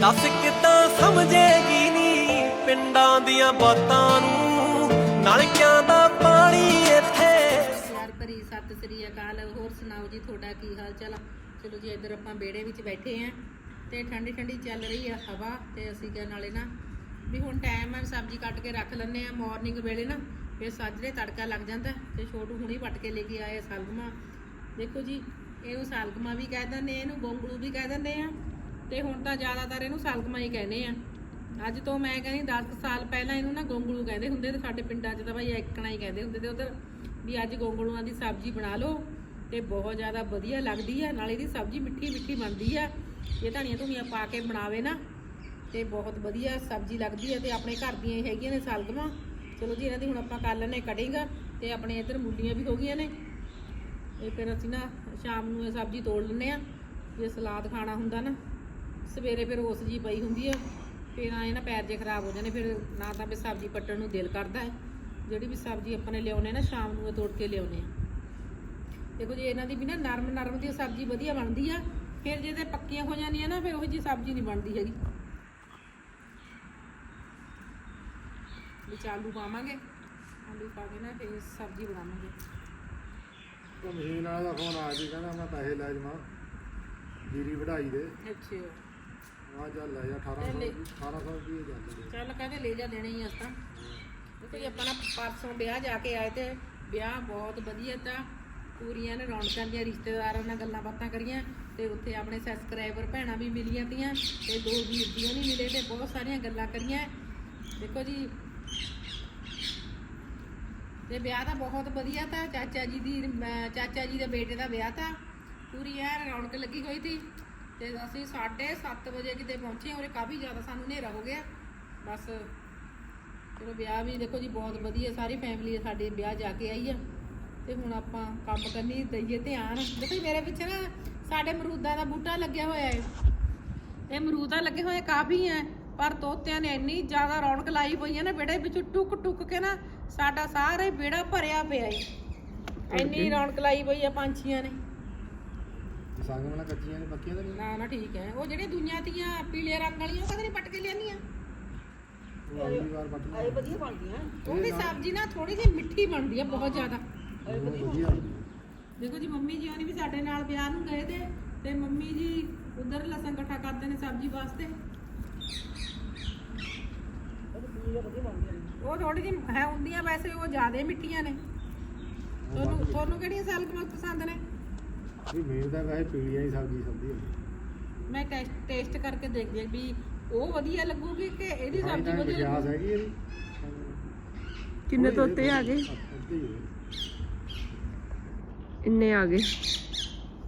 ਦੱਸ ਕਿੱਦਾਂ ਸਮਝੇਗੀ ਨੀ ਪਿੰਡਾਂ ਦੀਆਂ ਬਾਤਾਂ ਨੂੰ? ਨਲਕਿਆਂ ਦਾ ਪਾਣੀ ਇੱਥੇ। ਪਿਆਰ ਭਰੀ ਸਤਿ ਸ੍ਰੀ ਅਕਾਲ। ਹੋਰ ਸੁਣਾਓ ਜੀ, ਤੁਹਾਡਾ ਕੀ ਹਾਲ ਚਾਲ ਚਲੋ ਜੀ, ਇੱਧਰ ਆਪਾਂ ਵਿਹੜੇ ਵਿੱਚ ਬੈਠੇ ਆਂ ਤੇ ਠੰਡੀ ਠੰਡੀ ਚੱਲ ਰਹੀ ਆ ਹਵਾ ਤੇ ਅਸੀਂ ਕਿਹਾ ਨਾਲੇ ਨਾ ਵੀ ਹੁਣ ਟਾਈਮ ਆ, ਸਬਜ਼ੀ ਕੱਟ ਕੇ ਰੱਖ ਲੈਂਦੇ ਆ ਮਾਰਨਿੰਗ ਵੇਲੇ ਨਾ, ਫਿਰ ਸਾਜਰੇ ਤੜਕਾ ਲੱਗ ਜਾਂਦਾ ਤੇ ਛੋਟੂ ਹੁਣੀ ਵੱਟ ਕੇ ਲੈ ਕੇ ਆਏ ਸਲਗਮਾ। ਦੇਖੋ ਜੀ, ਇਹਨੂੰ ਸਲਗਮਾ ਵੀ ਕਹਿ ਦਿੰਦੇ ਇਹਨੂੰ ਗੋਂਗਲੂ ਵੀ ਕਹਿ ਦਿੰਦੇ ਆ। ਤੇ ਹੁਣ ਤਾਂ ਜ਼ਿਆਦਾਤਰ ਇਹਨੂੰ ਸਲਗਮਾ ਹੀ ਕਹਿੰਦੇ ਆ। ਅੱਜ ਤੋਂ ਮੈਂ ਕਹਿੰਦੀ 10 ਸਾਲ ਪਹਿਲਾਂ ਇਹਨੂੰ ਨਾ ਗੋਂਗਲੂ ਕਹਿੰਦੇ ਹੁੰਦੇ ਤੇ ਸਾਡੇ ਪਿੰਡਾਂ 'ਚ ਤਾਂ ਭਾਈ ਐਕਣਾ ਹੀ ਕਹਿੰਦੇ ਹੁੰਦੇ ਤੇ ਉਧਰ ਵੀ ਅੱਜ ਗੋਂਗਲੂਆਂ ਦੀ ਸਬਜ਼ੀ ਬਣਾ ਲਓ ਤੇ ਬਹੁਤ ਜ਼ਿਆਦਾ ਵਧੀਆ ਲੱਗਦੀ ਆ, ਨਾਲੇ ਇਹਦੀ ਸਬਜ਼ੀ ਮਿੱਠੀ ਮਿੱਠੀ ਬਣਦੀ ਆ। ਇਹ ਧਨੀਆ ਧੁਨੀਆ ਪਾ ਕੇ ਬਣਾਵੇ ਨਾ ਤੇ ਬਹੁਤ ਵਧੀਆ ਸਬਜ਼ੀ ਲੱਗਦੀ ਆ ਤੇ ਆਪਣੇ ਘਰ ਦੀਆਂ ਹੀ ਹੈਗੀਆਂ ਨੇ ਸਲਗਮਾਂ ਚਲੋ ਜੀ, ਇਹਨਾਂ ਦੀ ਹੁਣ ਆਪਾਂ ਕਰ ਲੈਣੇ ਕਟਿੰਗ ਤੇ ਆਪਣੇ ਇੱਧਰ ਮੂਲੀਆਂ ਵੀ ਹੋ ਗਈਆਂ ਨੇ। ਇਹ ਫਿਰ ਅਸੀਂ ਨਾ ਸ਼ਾਮ ਨੂੰ ਇਹ ਸਬਜ਼ੀ ਤੋੜ ਲੈਂਦੇ ਆ ਜੇ ਸਲਾਦ ਖਾਣਾ ਹੁੰਦਾ ਨਾ। ਸਵੇਰੇ ਫਿਰ ਉਸ ਜੀ ਪਈ ਹੁੰਦੀ ਆ ਫਿਰ ਆਏ ਨਾ ਪੈਰ ਜੇ ਖਰਾਬ ਹੋ ਜਾਂਦੇ ਫਿਰ ਨਾ ਤਾਂ ਵੀ ਸਬਜ਼ੀ ਪੱਟਣ ਨੂੰ ਦਿਲ ਕਰਦਾ ਹੈ। ਜਿਹੜੀ ਵੀ ਸਬਜ਼ੀ ਆਪਾਂ ਨੇ ਲਿਆਉਣੇ ਨਾ ਸ਼ਾਮ ਨੂੰ ਤੋੜ ਕੇ ਲਿਆਉਣੇ ਆ। ਦੇਖੋ ਜੀ ਇਹਨਾਂ ਦੀ ਵੀ ਨਾ ਨਰਮ ਨਰਮ ਦੀ ਸਬਜ਼ੀ ਵਧੀਆ ਬਣਦੀ ਆ ਫਿਰ ਜੇ ਤੇ ਪੱਕੀਆਂ ਹੋ ਜਾਂਦੀਆਂ ਨਾ ਫਿਰ ਉਹੀ ਜੀ ਸਬਜ਼ੀ ਨਹੀਂ ਬਣਦੀ ਹੈਗੀ। ਵਿੱਚ ਆਲੂ ਪਾਵਾਂਗੇ ਆਲੂ ਪਾ ਕੇ ਨਾ ਫਿਰ ਸਬਜ਼ੀ ਬਣਾਵਾਂਗੇ। ਮਸ਼ੀਨ ਵਾਲਾ ਦਾ ਫੋਨ ਆ ਜੀ ਕਹਿੰਦਾ ਮੈਂ ਪੈਸੇ ਲੈ ਜਾਵਾਂ ਜੀਰੀ ਵਢਾਈ ਦੇ। ਅੱਛਾ। ਆ ਲੈ ਜਾ 1800 ਲੈ। 1800 ਰੁਪਏ ਜਾਂਦੇ ਚੱਲ ਕਹਿੰਦੇ ਲੈ ਜਾ ਦੇਣੇ ਹੀ ਅਸਾਂ ਦੇਖੋ ਜੀ ਆਪਾਂ ਨਾ ਪਰਸੋਂ ਵਿਆਹ ਜਾ ਕੇ ਆਏ ਤੇ ਵਿਆਹ ਬਹੁਤ ਵਧੀਆ ਤਾਂ ਪੂਰੀਆਂ ਨੇ ਰੌਣਕਾਂ ਦੀਆਂ ਰਿਸ਼ਤੇਦਾਰਾਂ ਨਾਲ ਗੱਲਾਂ ਬਾਤਾਂ ਕਰੀਆਂ ਤੇ ਉੱਥੇ ਆਪਣੇ ਸਬਸਕ੍ਰਾਈਬਰ ਭੈਣਾਂ ਵੀ ਮਿਲੀਆਂ ਤੀਆਂ ਤੇ ਦੋ ਵੀਰ ਜੀਓ ਨਹੀਂ ਮਿਲੇ ਤੇ ਬਹੁਤ ਸਾਰੀਆਂ ਗੱਲਾਂ ਕਰੀਆਂ। ਦੇਖੋ ਜੀ ਤੇ ਵਿਆਹ ਤਾਂ ਬਹੁਤ ਵਧੀਆ ਤਾਂ ਚਾਚਾ ਜੀ ਦੀ ਚਾਚਾ ਜੀ ਦੇ ਬੇਟੇ ਦਾ ਵਿਆਹ ਤਾਂ ਪੂਰੀ ਐਨ ਰੌਣਕ ਲੱਗੀ ਹੋਈ ਸੀ। ਤੇ ਅਸੀਂ 7:30 ਵਜੇ ਕਿਤੇ ਪਹੁੰਚੇ ਔਰ ਕਾਫੀ ਜ਼ਿਆਦਾ ਸਾਨੂੰ ਹਨੇਰਾ ਹੋ ਗਿਆ। ਬਸ ਚਲੋ ਵਿਆਹ ਵੀ ਦੇਖੋ ਜੀ ਬਹੁਤ ਵਧੀਆ ਸਾਰੀ ਫੈਮਿਲੀ ਸਾਡੇ ਵਿਆਹ ਜਾ ਕੇ ਆਈ ਆ। ਤੇ ਹੁਣ ਆਪਾਂ ਕੰਮ ਕਰਨੀ ਦਈਏ ਧਿਆਨ। ਦੇਖੋ ਮੇਰੇ ਪਿੱਛੇ ਨਾ ਸਾਡੇ ਅਮਰੂਦਾਂ ਦਾ ਬੂਟਾ ਲੱਗਿਆ ਹੋਇਆ ਹੈ। ਇਹ ਅਮਰੂਦਾਂ ਲੱਗੇ ਹੋਏ ਕਾਫੀ ਐ ਪਰ ਤੋਤਿਆਂ ਨੇ ਇੰਨੀ ਜ਼ਿਆਦਾ ਰੌਣਕ ਲਾਈ ਪਈ ਹੈ ਨਾ ਵਿਹੜੇ ਵਿੱਚ ਟੁੱਕ ਟੁੱਕ ਕੇ ਨਾ ਸਾਡਾ ਸਾਰੇ ਵਿਹੜਾ ਭਰਿਆ ਪਿਆ ਏ ਇੰਨੀ ਰੌਣਕ ਲਾਈ ਪਈ ਆ ਪੰਛੀਆਂ ਨੇ। ਸੰਗ ਮਲਾ ਕੱਚੀਆਂ ਨੇ ਪੱਕੀਆਂ ਤਾਂ ਨਹੀਂ? ਨਾ ਨਾ ਠੀਕ ਹੈ। ਉਹ ਜਿਹੜੇ ਦੁਨੀਆ ਦੀਆਂ ਪੀਲੇ ਰੰਗ ਵਾਲੀਆਂ ਉਹ ਕਦੇ ਨਹੀਂ ਪੱਟ ਕੇ ਲਿਆਨੀਆਂ ਉਹ ਅਗਲੀ ਵਾਰ ਪੱਟ ਇਹ ਵਧੀਆ ਬਣਦੀਆਂ। ਉਹ ਵੀ ਸਬਜ਼ੀ ਨਾ ਥੋੜੀ ਜਿਹੀ ਮਿੱਠੀ ਬਣਦੀ ਆ ਬਹੁਤ ਜ਼ਿਆਦਾ। ਵਧੀਆ ਦੇਖੋ ਜੀ ਮੰਮੀ ਜੀ ਉਹਨੇ ਵੀ ਸਾਡੇ ਨਾਲ ਵਿਆਹ ਨੂੰ ਗਏ ਤੇ ਤੇ ਮੰਮੀ ਜੀ ਉਧਰ ਲਸਣ ਇਕੱਠਾ ਕਰਦੇ ਨੇ ਸਬਜ਼ੀ ਵਾਸਤੇ। ਉਹ ਥੋੜੀ ਜਿਹੀ ਹੈ ਹੁੰਦੀਆਂ ਵੈਸੇ ਉਹ ਜ਼ਿਆਦਾ ਮਿੱਠੀਆਂ ਨੇ। ਤੁਹਾਨੂੰ ਤੁਹਾਨੂੰ ਕਿਹੜੀਆਂ ਸਲਗਮਾਂ ਪਸੰਦ ਨੇ? ਵੀ ਮੇਰ ਦਾ ਵੈਸੇ ਪੀਲੀਆਂ ਹੀ ਸਬਜ਼ੀ ਸਬਜ਼ੀ ਹੁੰਦੀ। ਮੈਂ ਟੈਸਟ ਟੇਸਟ ਕਰਕੇ ਦੇਖਦੀ ਹਾਂ ਵੀ ਉਹ ਵਧੀਆ ਲੱਗੂਗੀ ਕਿ ਇਹਦੀ ਹਾਂ ਸਬਜ਼ੀ ਵਧੀਆ ਵਿਸ਼ਵਾਸ ਲੱਗੂਗੀ? ਹੈਗੀ ਇਹਦੀ ਕਿੰਨੇ ਤੋਤੇ ਆ ਗਏ? ਅੱਧੇ। ਇੰਨੇ ਆ ਗਏ।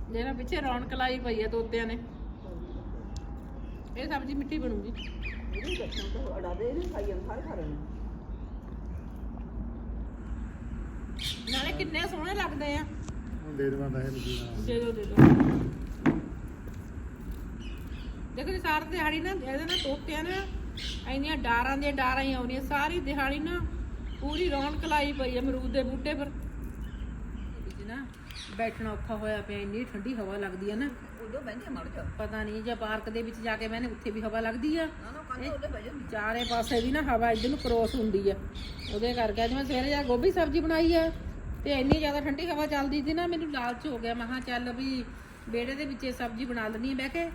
ਜਿਹੜਾ ਪਿੱਛੇ ਰੌਣਕ ਲਾਈ ਪਈ ਹੈ ਤੋਤਿਆਂ ਨੇ। ਇਹ ਸਬਜ਼ੀ ਮਿੱਠੀ ਬਣੂਗੀ। ਤੋਂ ਨਾਲੇ ਕਿੰਨੇ ਸੋਹਣੇ ਲੱਗਦੇ ਆ। ਦੇ ਦੇਵਾਂ ਪੈਸੇ ਲੱਗੀ ਨਾਲ ਦੇ ਦੋ ਦੇ ਦੋ। ਦੇਖੋ ਜੀ ਸਾਰੀ ਦਿਹਾੜੀ ਨਾ ਇਹਦੇ ਨਾਲ ਤੋਤਿਆਂ ਨੇ ਇੰਨੀਆਂ ਡਾਰਾਂ ਦੀਆਂ ਡਾਰਾਂ ਹੀ ਆਉਣੀਆਂ ਸਾਰੀ ਦਿਹਾੜੀ ਨਾ ਪੂਰੀ ਰੌਣਕ ਲਾਈ ਪਈ ਹੈ ਅਮਰੂਦ ਦੇ ਬੂਟੇ ਪਰ। ਨਾ ਬੈਠਣਾ ਔਖਾ ਹੋਇਆ ਪਿਆ ਇੰਨੀ ਠੰਡੀ ਹਵਾ ਲੱਗਦੀ ਹੈ ਨਾ। ਉਦੋਂ ਬੈਠੇ ਮਰ ਜਾ ਪਤਾ ਨਹੀਂ ਜੇ ਪਾਰਕ ਦੇ ਵਿੱਚ ਜਾ ਕੇ ਮੈਨੇ ਉੱਥੇ ਵੀ ਹਵਾ ਲੱਗਦੀ ਆ। ਨਾ ਨਾ ਕੰਨ ਉਹਦੇ ਬਹਿ ਜਾਂਦੀ। ਚਾਰੇ ਪਾਸੇ ਵੀ ਨਾ ਹਵਾ ਇੱਧਰ ਨੂੰ ਕ੍ਰੋਸ ਹੁੰਦੀ ਆ। ਉਹਦੇ ਕਰਕੇ ਅੱਜ ਮੈਂ ਸਵੇਰੇ ਜਾ ਗੋਭੀ ਸਬਜ਼ੀ ਬਣਾਈ ਆ। ਤੇ ਇੰਨੀ ਜ਼ਿਆਦਾ ਠੰਡੀ ਹਵਾ ਚੱਲਦੀ ਸੀ ਨਾ, ਮੈਨੂੰ ਲਾਲਚ ਹੋ ਗਿਆ। ਮੈਂ ਕਿਹਾ ਚੱਲ ਵੀ ਵਿਹੜੇ ਦੇ ਵਿੱਚ ਸਬਜ਼ੀ ਬਣਾ ਲੈਣੀ ਬਹਿ ਕੇ।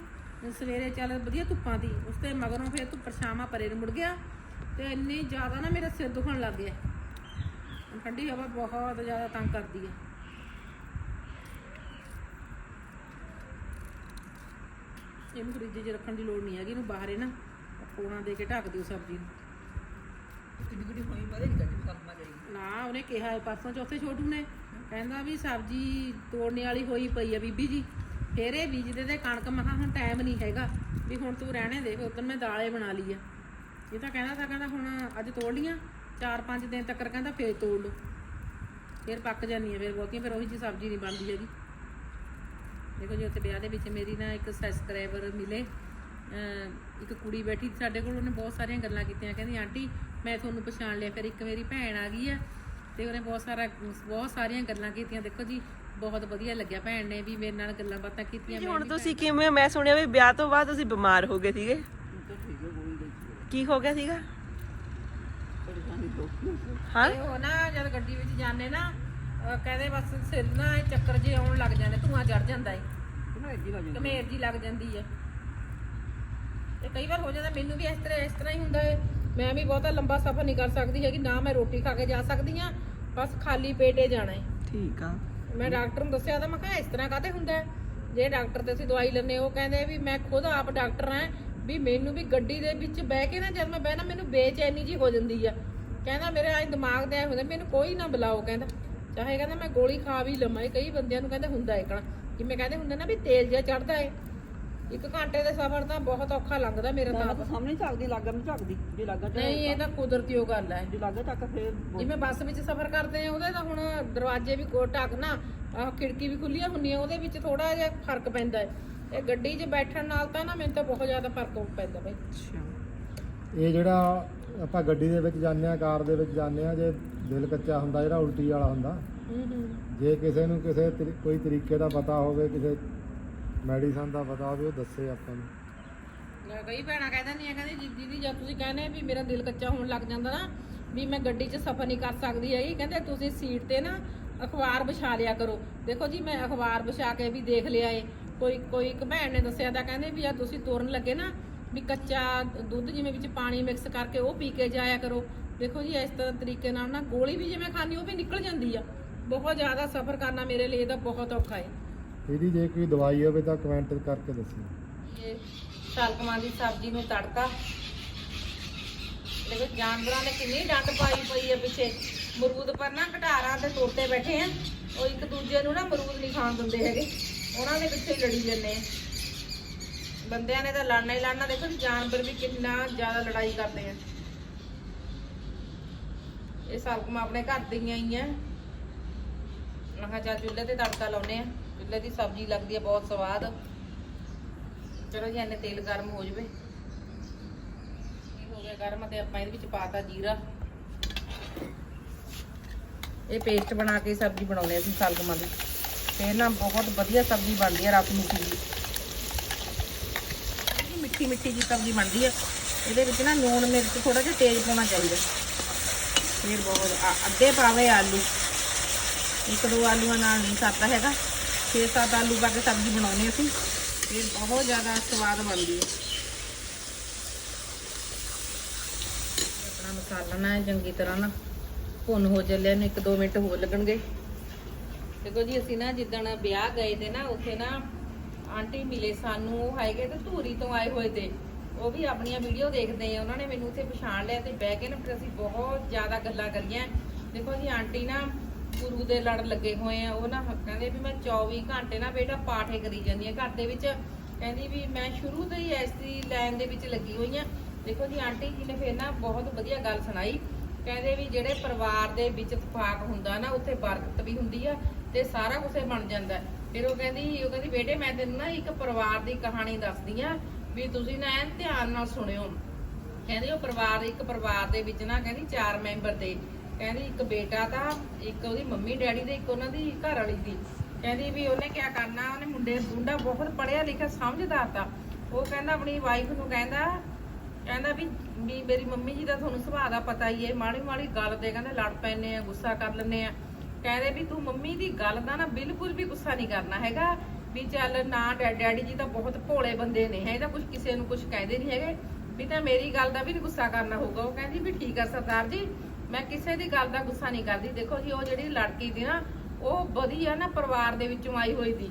ਸਵੇਰੇ ਚੱਲ ਵਧੀਆ ਧੁੱਪਾਂ ਦੀ। ਉਸ ਤੇ ਮਗਰੋਂ ਫਿਰ ਧੁੱਪ ਛਾਵਾਂ ਪਰੇ ਨੂੰ ਮੁੜ ਗਿਆ ਤੇ ਇੰਨੀ ਜ਼ਿਆਦਾ ਨਾ ਮੇਰਾ ਸਿਰ ਦੁਖਣ ਲੱਗ ਗਿਆ। ਠੰਡੀ ਹਵਾ ਬਹੁਤ ਜ਼ਿਆਦਾ ਤੰਗ ਕਰਦੀ ਆ ਇਹਨੂੰ ਫ੍ਰਿਜ 'ਚ ਰੱਖਣ ਦੀ ਲੋੜ ਨਹੀਂ ਹੈਗੀ, ਇਹਨੂੰ ਬਾਹਰੇ ਨਾ ਕੋਣਾ ਦੇ ਕੇ ਢੱਕ ਦਿਓ ਸਬਜ਼ੀ ਨੂੰ। ਕਿੱਡੀ ਕਿੱਡੀ ਹੋਈ ਬਾਰੇ ਨਹੀਂ ਕੱਢੀ ਕਰਨਾ ਜਾਈ ਨਾ, ਉਹਨੇ ਕਿਹਾ ਹੈ ਪਰਸੋਂ ਚੌਥੇ ਛੋਟੂ ਨੇ। ਕਹਿੰਦਾ ਵੀ ਸਬਜ਼ੀ ਤੋੜਨੇ ਵਾਲੀ ਹੋਈ ਪਈ ਆ ਬੀਬੀ ਜੀ। ਫੇਰ ਇਹ ਬੀਜਦੇ ਤੇ ਕਣਕ ਮਹਾ ਹੁਣ ਟਾਈਮ ਨਹੀਂ ਹੈਗਾ, ਵੀ ਹੁਣ ਤੂੰ ਰਹਿਣੇ ਦੇ ਉਦੋਂ ਮੈਂ ਦਾਲੇ ਬਣਾ ਲਈ ਆ। ਇਹ ਤਾਂ ਕਹਿੰਦਾ ਤਾਂ ਕਹਿੰਦਾ ਹੁਣ ਅੱਜ ਤੋੜ ਲੀਆਂ 4-5 ਦਿਨ ਤੱਕ ਕਹਿੰਦਾ ਫੇਰ ਤੋੜ ਲਓ। ਫੇਰ ਪੱਕ ਜਾਂਦੀਆਂ ਫੇਰ ਬਹੁਤੀਆਂ, ਫਿਰ ਉਹੀ ਜੀ ਸਬਜ਼ੀ ਨਹੀਂ ਬਣਦੀ ਹੈਗੀ। ਦੇਖੋ ਜੀ, ਉੱਥੇ ਵਿਆਹ ਦੇ ਵਿੱਚ ਮੇਰੀ ਨਾ ਇੱਕ ਸਬਸਕ੍ਰਾਈਬਰ ਮਿਲੇ। ਅਹ ਇੱਕ ਕੁੜੀ ਬੈਠੀ ਸਾਡੇ ਕੋਲ, ਉਹਨੇ ਬਹੁਤ ਸਾਰੀਆਂ ਗੱਲਾਂ ਕੀਤੀਆਂ। ਕਹਿੰਦੀ, ਆਂਟੀ ਮੈਂ ਤੁਹਾਨੂੰ ਪਛਾਣ ਲਿਆ ਫਿਰ ਇੱਕ ਮੇਰੀ ਭੈਣ ਆ ਗਈ ਆ ਤੇ ਉਹਨੇ ਬਹੁਤ ਸਾਰਾ ਬਹੁਤ ਸਾਰੀਆਂ ਗੱਲਾਂ ਕੀਤੀਆਂ। ਦੇਖੋ ਜੀ ਬਹੁਤ ਵਧੀਆ ਲੱਗਿਆ ਭੈਣ ਨੇ ਵੀ ਮੇਰੇ ਨਾਲ ਗੱਲਾਂ ਬਾਤਾਂ ਕੀਤੀਆਂ ਜੀ ਹੁਣ ਤੁਸੀਂ ਕਿਵੇਂ ਮੈਂ ਸੁਣਿਆ ਵੀ ਵਿਆਹ ਤੋਂ ਬਾਅਦ ਤੁਸੀਂ ਬਿਮਾਰ ਹੋ ਗਏ ਸੀਗੇ। ਕੀ ਹੋ ਗਿਆ ਸੀਗਾ? ਹਾਂ? ਤੇ ਉਹ ਨਾ ਜਦ ਗੱਡੀ ਵਿੱਚ ਜਾਂਦੇ ਨਾ ਅਹ ਕਹਿੰਦੇ ਬਸ ਸਿਰ ਨਾ ਇਹ ਚੱਕਰ ਜੇ ਆਉਣ ਲੱਗ ਜਾਂਦੇ ਧੂਆਂ ਚੜ ਜਾਂਦਾ ਏ। ਘਮੇਰ ਜੀ ਲੱਗ ਜਾਂਦੀ ਹੈ ਤੇ ਕਈ ਵਾਰ ਹੋ ਜਾਂਦਾ ਮੈਨੂੰ ਵੀ ਇਸ ਤਰ੍ਹਾਂ ਇਸ ਤਰ੍ਹਾਂ ਹੀ ਹੁੰਦਾ ਹੈ ਮੈਂ ਵੀ ਬਹੁਤਾ ਲੰਬਾ ਸਫ਼ਰ ਨਹੀਂ ਕਰ ਸਕਦੀ ਹੈਗੀ ਨਾ ਮੈਂ ਰੋਟੀ ਖਾ ਕੇ ਜਾ ਸਕਦੀ ਆ ਬਸ ਖਾਲੀ ਪੇਟੇ ਜਾਣਾ ਹੈ। ਠੀਕ ਆ। ਮੈਂ ਡਾਕਟਰ ਨੂੰ ਦੱਸਿਆ ਤਾਂ ਮੈਂ ਕਿਹਾ ਇਸ ਤਰ੍ਹਾਂ ਕਾਤੇ ਹੁੰਦਾ ਹੈ? ਜੇ ਡਾਕਟਰ ਤੇ ਅਸੀਂ ਦਵਾਈ ਲੈਂਦੇ ਉਹ ਕਹਿੰਦੇ ਵੀ ਮੈਂ ਖੁਦ ਆਪ ਡਾਕਟਰ ਹਾਂ ਵੀ ਮੈਨੂੰ ਵੀ ਗੱਡੀ ਦੇ ਵਿੱਚ ਬਹਿ ਕੇ ਨਾ ਜਦ ਮੈਂ ਬਹਿਣਾ ਮੈਨੂੰ ਬੇਚੈਨੀ ਜੀ ਹੋ ਜਾਂਦੀ ਆ। ਕਹਿੰਦਾ ਮੇਰੇ ਅੱਜ ਦਿਮਾਗ ਤੇ ਐ ਹੁੰਦਾ ਮੈਨੂੰ ਕੋਈ ਨਾ ਬੁਲਾਓ ਕਹਿੰਦਾ। ਚਾਹੇ ਕਹਿੰਦਾ ਮੈਂ ਗੋਲੀ ਖਾ ਵੀ ਲਵਾਂ ਇਹ ਕਈ ਬੰਦਿਆਂ ਨੂੰ ਕਹਿੰਦੇ ਹੁੰਦਾ ਇਕਣਾ ਜਿਵੇਂ ਕਹਿੰਦੇ ਹੁੰਦੇ ਨਾ ਵੀ ਤੇਲ ਜਿਹਾ ਚੜਦਾ ਏ ਇੱਕ ਘੰਟੇ ਦੇ ਸਫ਼ਰ ਤਾਂ ਬਹੁਤ ਔਖਾ ਲੰਘਦਾ ਮੇਰਾ ਮੈਂ ਤਾਂ ਤਾਂ ਸਾਹਮਣੇ ਝਾਕਦੀ ਲੱਗਾ ਮੈਂ ਝਾਕਦੀ ਜੇ ਲੱਗਾ ਨਹੀਂ ਇਹ ਤਾਂ ਕੁਦਰਤੀ ਉਹ ਗੱਲ ਹੈ। ਜੇ ਲੱਗਾ ਝਾਕ ਫੇਰ ਜਿਵੇਂ ਬੱਸ ਵਿੱਚ ਸਫ਼ਰ ਕਰਦੇ ਆ ਉਹਦੇ ਤਾਂ ਹੁਣ ਦਰਵਾਜ਼ੇ ਵੀ ਕੋ ਢੱਕਣਾ ਆਹ ਖਿੜਕੀ ਵੀ ਖੁੱਲੀਆਂ ਹੁੰਦੀਆਂ ਉਹਦੇ ਵਿੱਚ ਥੋੜਾ ਜਿਹਾ ਫ਼ਰਕ ਪੈਂਦਾ ਹੈ। ਇਹ ਗੱਡੀ 'ਚ ਬੈਠਣ ਨਾਲ ਤਾਂ ਨਾ ਮੈਨੂੰ ਤਾਂ ਬਹੁਤ ਜ਼ਿਆਦਾ ਫ਼ਰਕ ਪੈਂਦਾ ਬਈ। ਅੱਛਾ। ਇਹ ਜਿਹੜਾ ਆਪਾਂ ਗੱਡੀ ਦੇ ਵਿੱਚ ਜਾਂਦੇ ਆ ਕਾਰ ਦੇ ਵਿੱਚ ਜਾਂਦੇ ਆ ਜੇ ਦਿਲ ਕੱਚਾ ਹੁੰਦਾ ਜਿਹੜਾ ਉਲਟੀ ਵਾਲਾ ਹੁੰਦਾ ਹੂੰ ਹੂੰ। ਜੇ ਕਿਸੇ ਨੂੰ ਕਿਸੇ ਤਰੀ- ਕੋਈ ਤਰੀਕੇ ਦਾ ਪਤਾ ਹੋਵੇ ਕਿਸੇ ਮੈਡੀਸਨ ਦਾ ਪਤਾ ਹੋਵੇ, ਉਹ ਦੱਸੇ ਆਪਾਂ ਨੂੰ। ਲੈ ਕਈ ਭੈਣਾਂ ਕਹਿ ਦਿੰਦੀਆਂ, ਕਹਿੰਦੀ ਜੀ ਦੀਦੀ ਜਦ ਤੁਸੀਂ ਕਹਿੰਦੇ ਵੀ ਮੇਰਾ ਦਿਲ ਕੱਚਾ ਹੋਣ ਲੱਗ ਜਾਂਦਾ ਨਾ, ਵੀ ਮੈਂ ਗੱਡੀ 'ਚ ਸਫ਼ਰ ਨਹੀਂ ਕਰ ਸਕਦੀ ਹੈਗੀ, ਕਹਿੰਦੇ ਤੁਸੀਂ ਸੀਟ ਤੇ ਨਾ ਅਖਬਾਰ ਵਿਛਾ ਲਿਆ ਕਰੋ। ਦੇਖੋ ਜੀ, ਮੈਂ ਅਖਬਾਰ ਵਿਛਾ ਕੇ ਵੀ ਦੇਖ ਲਿਆ ਏ। ਕੋਈ ਕੋਈ ਇੱਕ ਭੈਣ ਨੇ ਦੱਸਿਆ ਤਾਂ ਕਹਿੰਦੇ ਵੀ ਆ ਤੁਸੀਂ ਤੁਰਨ ਲੱਗੇ ਨਾ, ਵੀ ਕੱਚਾ ਦੁੱਧ ਜਿਵੇਂ ਵਿੱਚ ਪਾਣੀ ਮਿਕਸ ਕਰਕੇ ਉਹ ਪੀ ਕੇ ਜਾਇਆ ਕਰੋ। ਦੇਖੋ ਜੀ, ਇਸ ਤਰ੍ਹਾਂ ਤਰੀਕੇ ਨਾਲ ਨਾ ਗੋਲੀ ਵੀ ਜਿਵੇਂ ਖਾਣੀ ਉਹ ਵੀ ਨਿਕਲ ਜਾਂਦੀ ਆ। ਬਹੁਤ ਜ਼ਿਆਦਾ ਸਫ਼ਰ ਕਰਨਾ ਮੇਰੇ ਲਈ ਤਾਂ ਬਹੁਤ ਔਖਾ ਏ। ਇਹਦੀ ਜੇ ਕੋਈ ਦਵਾਈ ਹੋਵੇ ਤਾਂ ਕਮੈਂਟ ਕਰਕੇ ਦੱਸੋ। ਇਹ ਸ਼ਲਗਮਾਂ ਦੀ ਸਬਜ਼ੀ ਨੂੰ ਤੜਕਾ। ਦੇਖੋ, ਜਾਨਵਰਾਂ ਨੇ ਕਿੰਨੀ ਡੰਡ ਪਾਈ ਪਈ ਹੈ ਪਿੱਛੇ। ਮਰੂਦ ਪਰ ਨਾ ਘਟਾਰਾਂ ਤੇ ਤੋਤੇ ਬੈਠੇ ਆ। ਉਹ ਇੱਕ ਦੂਜੇ ਨੂੰ ਨਾ ਮਰੂਦ ਨਹੀਂ ਖਾਣ ਦਿੰਦੇ ਹੈਗੇ। ਉਹਨਾਂ ਦੇ ਪਿੱਛੇ ਹੀ ਲੜੀ ਜਾਂਦੇ ਆ। ਬੰਦਿਆਂ ਨੇ ਤਾਂ ਲੜਨਾ ਹੀ ਲੜਨਾ। ਦੇਖੋ, ਜਾਨਵਰ ਵੀ ਕਿੰਨਾ ਜ਼ਿਆਦਾ ਲੜਾਈ ਕਰਦੇ ਆ। ਇਹ ਸ਼ਲਗਮਾਂ ਆਪਣੇ ਘਰ ਦੀਆਂ ਹੀ ਆ। ਮੈਂ ਕਿਹਾ ਚੱਲ ਚੁੱਲ੍ਹੇ ਤੇ ਤੜਕਾ ਲਾਉਨੇ ਆ ਚੁੱਲ੍ਹੇ ਦੀ ਸਬਜ਼ੀ ਲੱਗਦੀ ਹੈ, ਬਹੁਤ ਸਵਾਦ। ਚਲੋ ਜੀ ਇਹਨੇ ਤੇਲ ਗਰਮ ਹੋ ਜਵੇ। ਇਹ ਹੋ ਗਿਆ ਗਰਮ ਤੇ ਆਪਾਂ ਇਹਦੇ ਵਿੱਚ ਪਾਤਾ ਜੀਰਾ। ਇਹ ਪੇਸਟ ਬਣਾ ਕੇ ਸਬਜ਼ੀ ਬਣਾਉਣੇ ਅਸੀਂ ਸਲਗਮਾਂ ਦੀ ਤੇ ਨਾ ਬਹੁਤ ਵਧੀਆ ਸਬਜ਼ੀ ਬਣਦੀ ਆ ਰਾਤ ਮਿੱਠੀ ਦੀ ਮਿੱਠੀ ਮਿੱਠੀ ਜੀ ਸਬਜ਼ੀ ਬਣਦੀ ਆ ਇਹਦੇ ਵਿੱਚ ਨਾ ਲੂਣ ਮਿਰਚ ਥੋੜਾ ਜਿਹਾ ਤੇਜ਼ ਪਾਉਣਾ ਚਾਹੀਦਾ। ਫਿਰ ਬਹੁਤ ਅੱਧੇ ਪਾਵੇ ਆਲੂ। ਇੱਕ ਦੋ ਆਲੂਆਂ ਨਾਲ ਨਹੀਂ ਸਰਦਾ ਹੈਗਾ। 6-7 ਆਲੂ ਪਾ ਕੇ ਸਬਜ਼ੀ ਬਣਾਉਣੀ ਅਸੀਂ। ਫਿਰ ਬਹੁਤ ਜ਼ਿਆਦਾ ਸਵਾਦ ਬਣਦੀ ਹੈ। ਆਪਣਾ ਮਸਾਲਾ ਨਾ ਚੰਗੀ ਤਰ੍ਹਾਂ ਨਾ ਭੁੰਨ ਹੋ ਚੱਲਿਆ ਨੂੰ 1-2 ਮਿੰਟ ਹੋਰ ਲੱਗਣਗੇ। ਦੇਖੋ ਜੀ, ਅਸੀਂ ਨਾ ਜਿੱਦਣ ਵਿਆਹ ਗਏ ਤੇ ਨਾ ਉੱਥੇ ਨਾ ਆਂਟੀ ਮਿਲੇ ਸਾਨੂੰ, ਉਹ ਹੈਗੇ ਤੇ ਧੂਰੀ ਤੋਂ ਆਏ ਹੋਏ ਤੇ। ਉਹ ਵੀ ਆਪਣੀਆਂ ਵੀਡੀਓ ਦੇਖਦੇ ਆ, ਉਹਨਾਂ ਨੇ ਮੈਨੂੰ ਉੱਥੇ ਪਛਾਣ ਲਿਆ ਤੇ ਬਹਿ ਕੇ ਨਾ ਫਿਰ ਅਸੀਂ ਬਹੁਤ ਜ਼ਿਆਦਾ ਗੱਲਾਂ ਕਰੀਆਂ। ਦੇਖੋ ਜੀ, ਆਂਟੀ ਨਾ ਗੁਰੂ ਦੇ ਲੜ ਲੱਗੇ ਹੋਏ ਆ, ਉਹ ਨਾ ਕਹਿੰਦੇ ਵੀ ਮੈਂ 24 ਘੰਟੇ ਨਾ ਬੇਟਾ ਪਾਠੇ ਕਰੀ ਜਾਂਦੀ ਆ। ਘਰ ਦੇ ਵਿੱਚ ਕਹਿੰਦੀ ਵੀ ਮੈਂ ਸ਼ੁਰੂ ਤੋਂ ਹੀ ਐਸੀ ਲਾਈਨ ਦੇ ਵਿੱਚ ਲੱਗੀ ਹੋਈ ਆ। ਦੇਖੋ ਜੀ, ਆਂਟੀ ਜੀ ਨੇ ਫਿਰ ਨਾ ਬਹੁਤ ਵਧੀਆ ਗੱਲ ਸੁਣਾਈ। ਕਹਿੰਦੇ ਵੀ ਜਿਹੜੇ ਪਰਿਵਾਰ ਦੇ ਵਿੱਚ ਇਤਫਾਕ ਹੁੰਦਾ ਨਾ, ਉੱਥੇ ਬਰਕਤ ਵੀ ਹੁੰਦੀ ਆ ਤੇ ਸਾਰਾ ਕੁਝ ਬਣ ਜਾਂਦਾ। ਹੈ। ਫਿਰ ਉਹ ਕਹਿੰਦੀ ਉਹ ਕਹਿੰਦੀ, ਬੇਟੇ ਮੈਂ ਤੈਨੂੰ ਨਾ ਇੱਕ ਪਰਿਵਾਰ ਦੀ ਕਹਾਣੀ ਦੱਸਦੀ ਆ ਵੀ ਤੁਸੀਂ ਨਾ ਐਨ ਧਿਆਨ ਨਾਲ ਸੁਣਿਓ। ਕਹਿੰਦੀ ਉਹ ਪਰਿਵਾਰ, ਇੱਕ ਪਰਿਵਾਰ ਦੇ ਵਿੱਚ ਨਾ ਕਹਿੰਦੀ ਚਾਰ ਮੈਂਬਰ ਤੇ ਕਹਿੰਦੀ ਇੱਕ ਬੇਟਾ ਤਾਂ ਇੱਕ ਉਹਦੀ ਮੰਮੀ ਡੈਡੀ ਤੇ ਇੱਕ ਉਹਨਾਂ ਦੀ ਘਰ ਵਾਲੀ ਦੀ। ਕਹਿੰਦੀ ਵੀ ਉਹਨੇ ਕੀ ਕਰਨਾ, ਉਹਨੇ ਮੁੰਡੇ ਮੁੰਡਾ ਬਹੁਤ ਪੜਿਆ ਲਿਖਿਆ ਸਮਝਦਾਰ ਤਾਂ। ਉਹ ਕਹਿੰਦਾ ਆਪਣੀ ਵਾਈਫ ਨੂੰ ਕਹਿੰਦਾ ਕਹਿੰਦਾ ਵੀ ਵੀ ਮੇਰੀ ਮੰਮੀ ਜੀ ਦਾ ਤੁਹਾਨੂੰ ਸੁਭਾਅ ਦਾ ਪਤਾ ਹੀ ਹੈ, ਮਾੜੀ ਮਾੜੀ ਗੱਲ ਤੇ ਕਹਿੰਦੇ ਲੜ ਪੈਨੇ ਆ, ਗੁੱਸਾ ਕਰ ਲੈਨੇ ਆ। ਕਹਿੰਦੇ ਵੀ ਤੂੰ ਮੰਮੀ ਦੀ ਗੱਲ ਦਾ ਨਾ ਬਿਲਕੁਲ ਵੀ ਗੁੱਸਾ ਨਹੀਂ ਕਰਨਾ ਹੈਗਾ। ਵੀ ਚੱਲ ਨਾ ਡੈਡੀ ਜੀ ਤਾਂ ਬਹੁਤ ਭੋਲੇ ਬੰਦੇ ਨੇ ਹੈ ਤਾਂ ਕੁਝ ਕਿਸੇ ਨੂੰ ਕੁਝ ਕਹਿੰਦੇ ਨਹੀਂ ਹੈਗੇ। ਵੀ ਤਾਂ ਮੇਰੀ ਗੱਲ ਦਾ ਵੀ ਨੀ ਗੁੱਸਾ ਕਰਨਾ ਹੋਊਗਾ। ਉਹ ਕਹਿੰਦੀ ਵੀ ਠੀਕ ਆ ਸਰਦਾਰ ਜੀ ਮੈਂ ਕਿਸੇ ਦੀ ਗੱਲ ਦਾ ਗੁੱਸਾ ਨਹੀਂ ਕਰਦੀ। ਦੇਖੋ ਜੀ, ਉਹ ਜਿਹੜੀ ਲੜਕੀ ਦੀ ਨਾ, ਉਹ ਵਧੀਆ ਨਾ ਪਰਿਵਾਰ ਦੇ ਵਿੱਚੋਂ ਆਈ ਹੋਈ ਦੀ।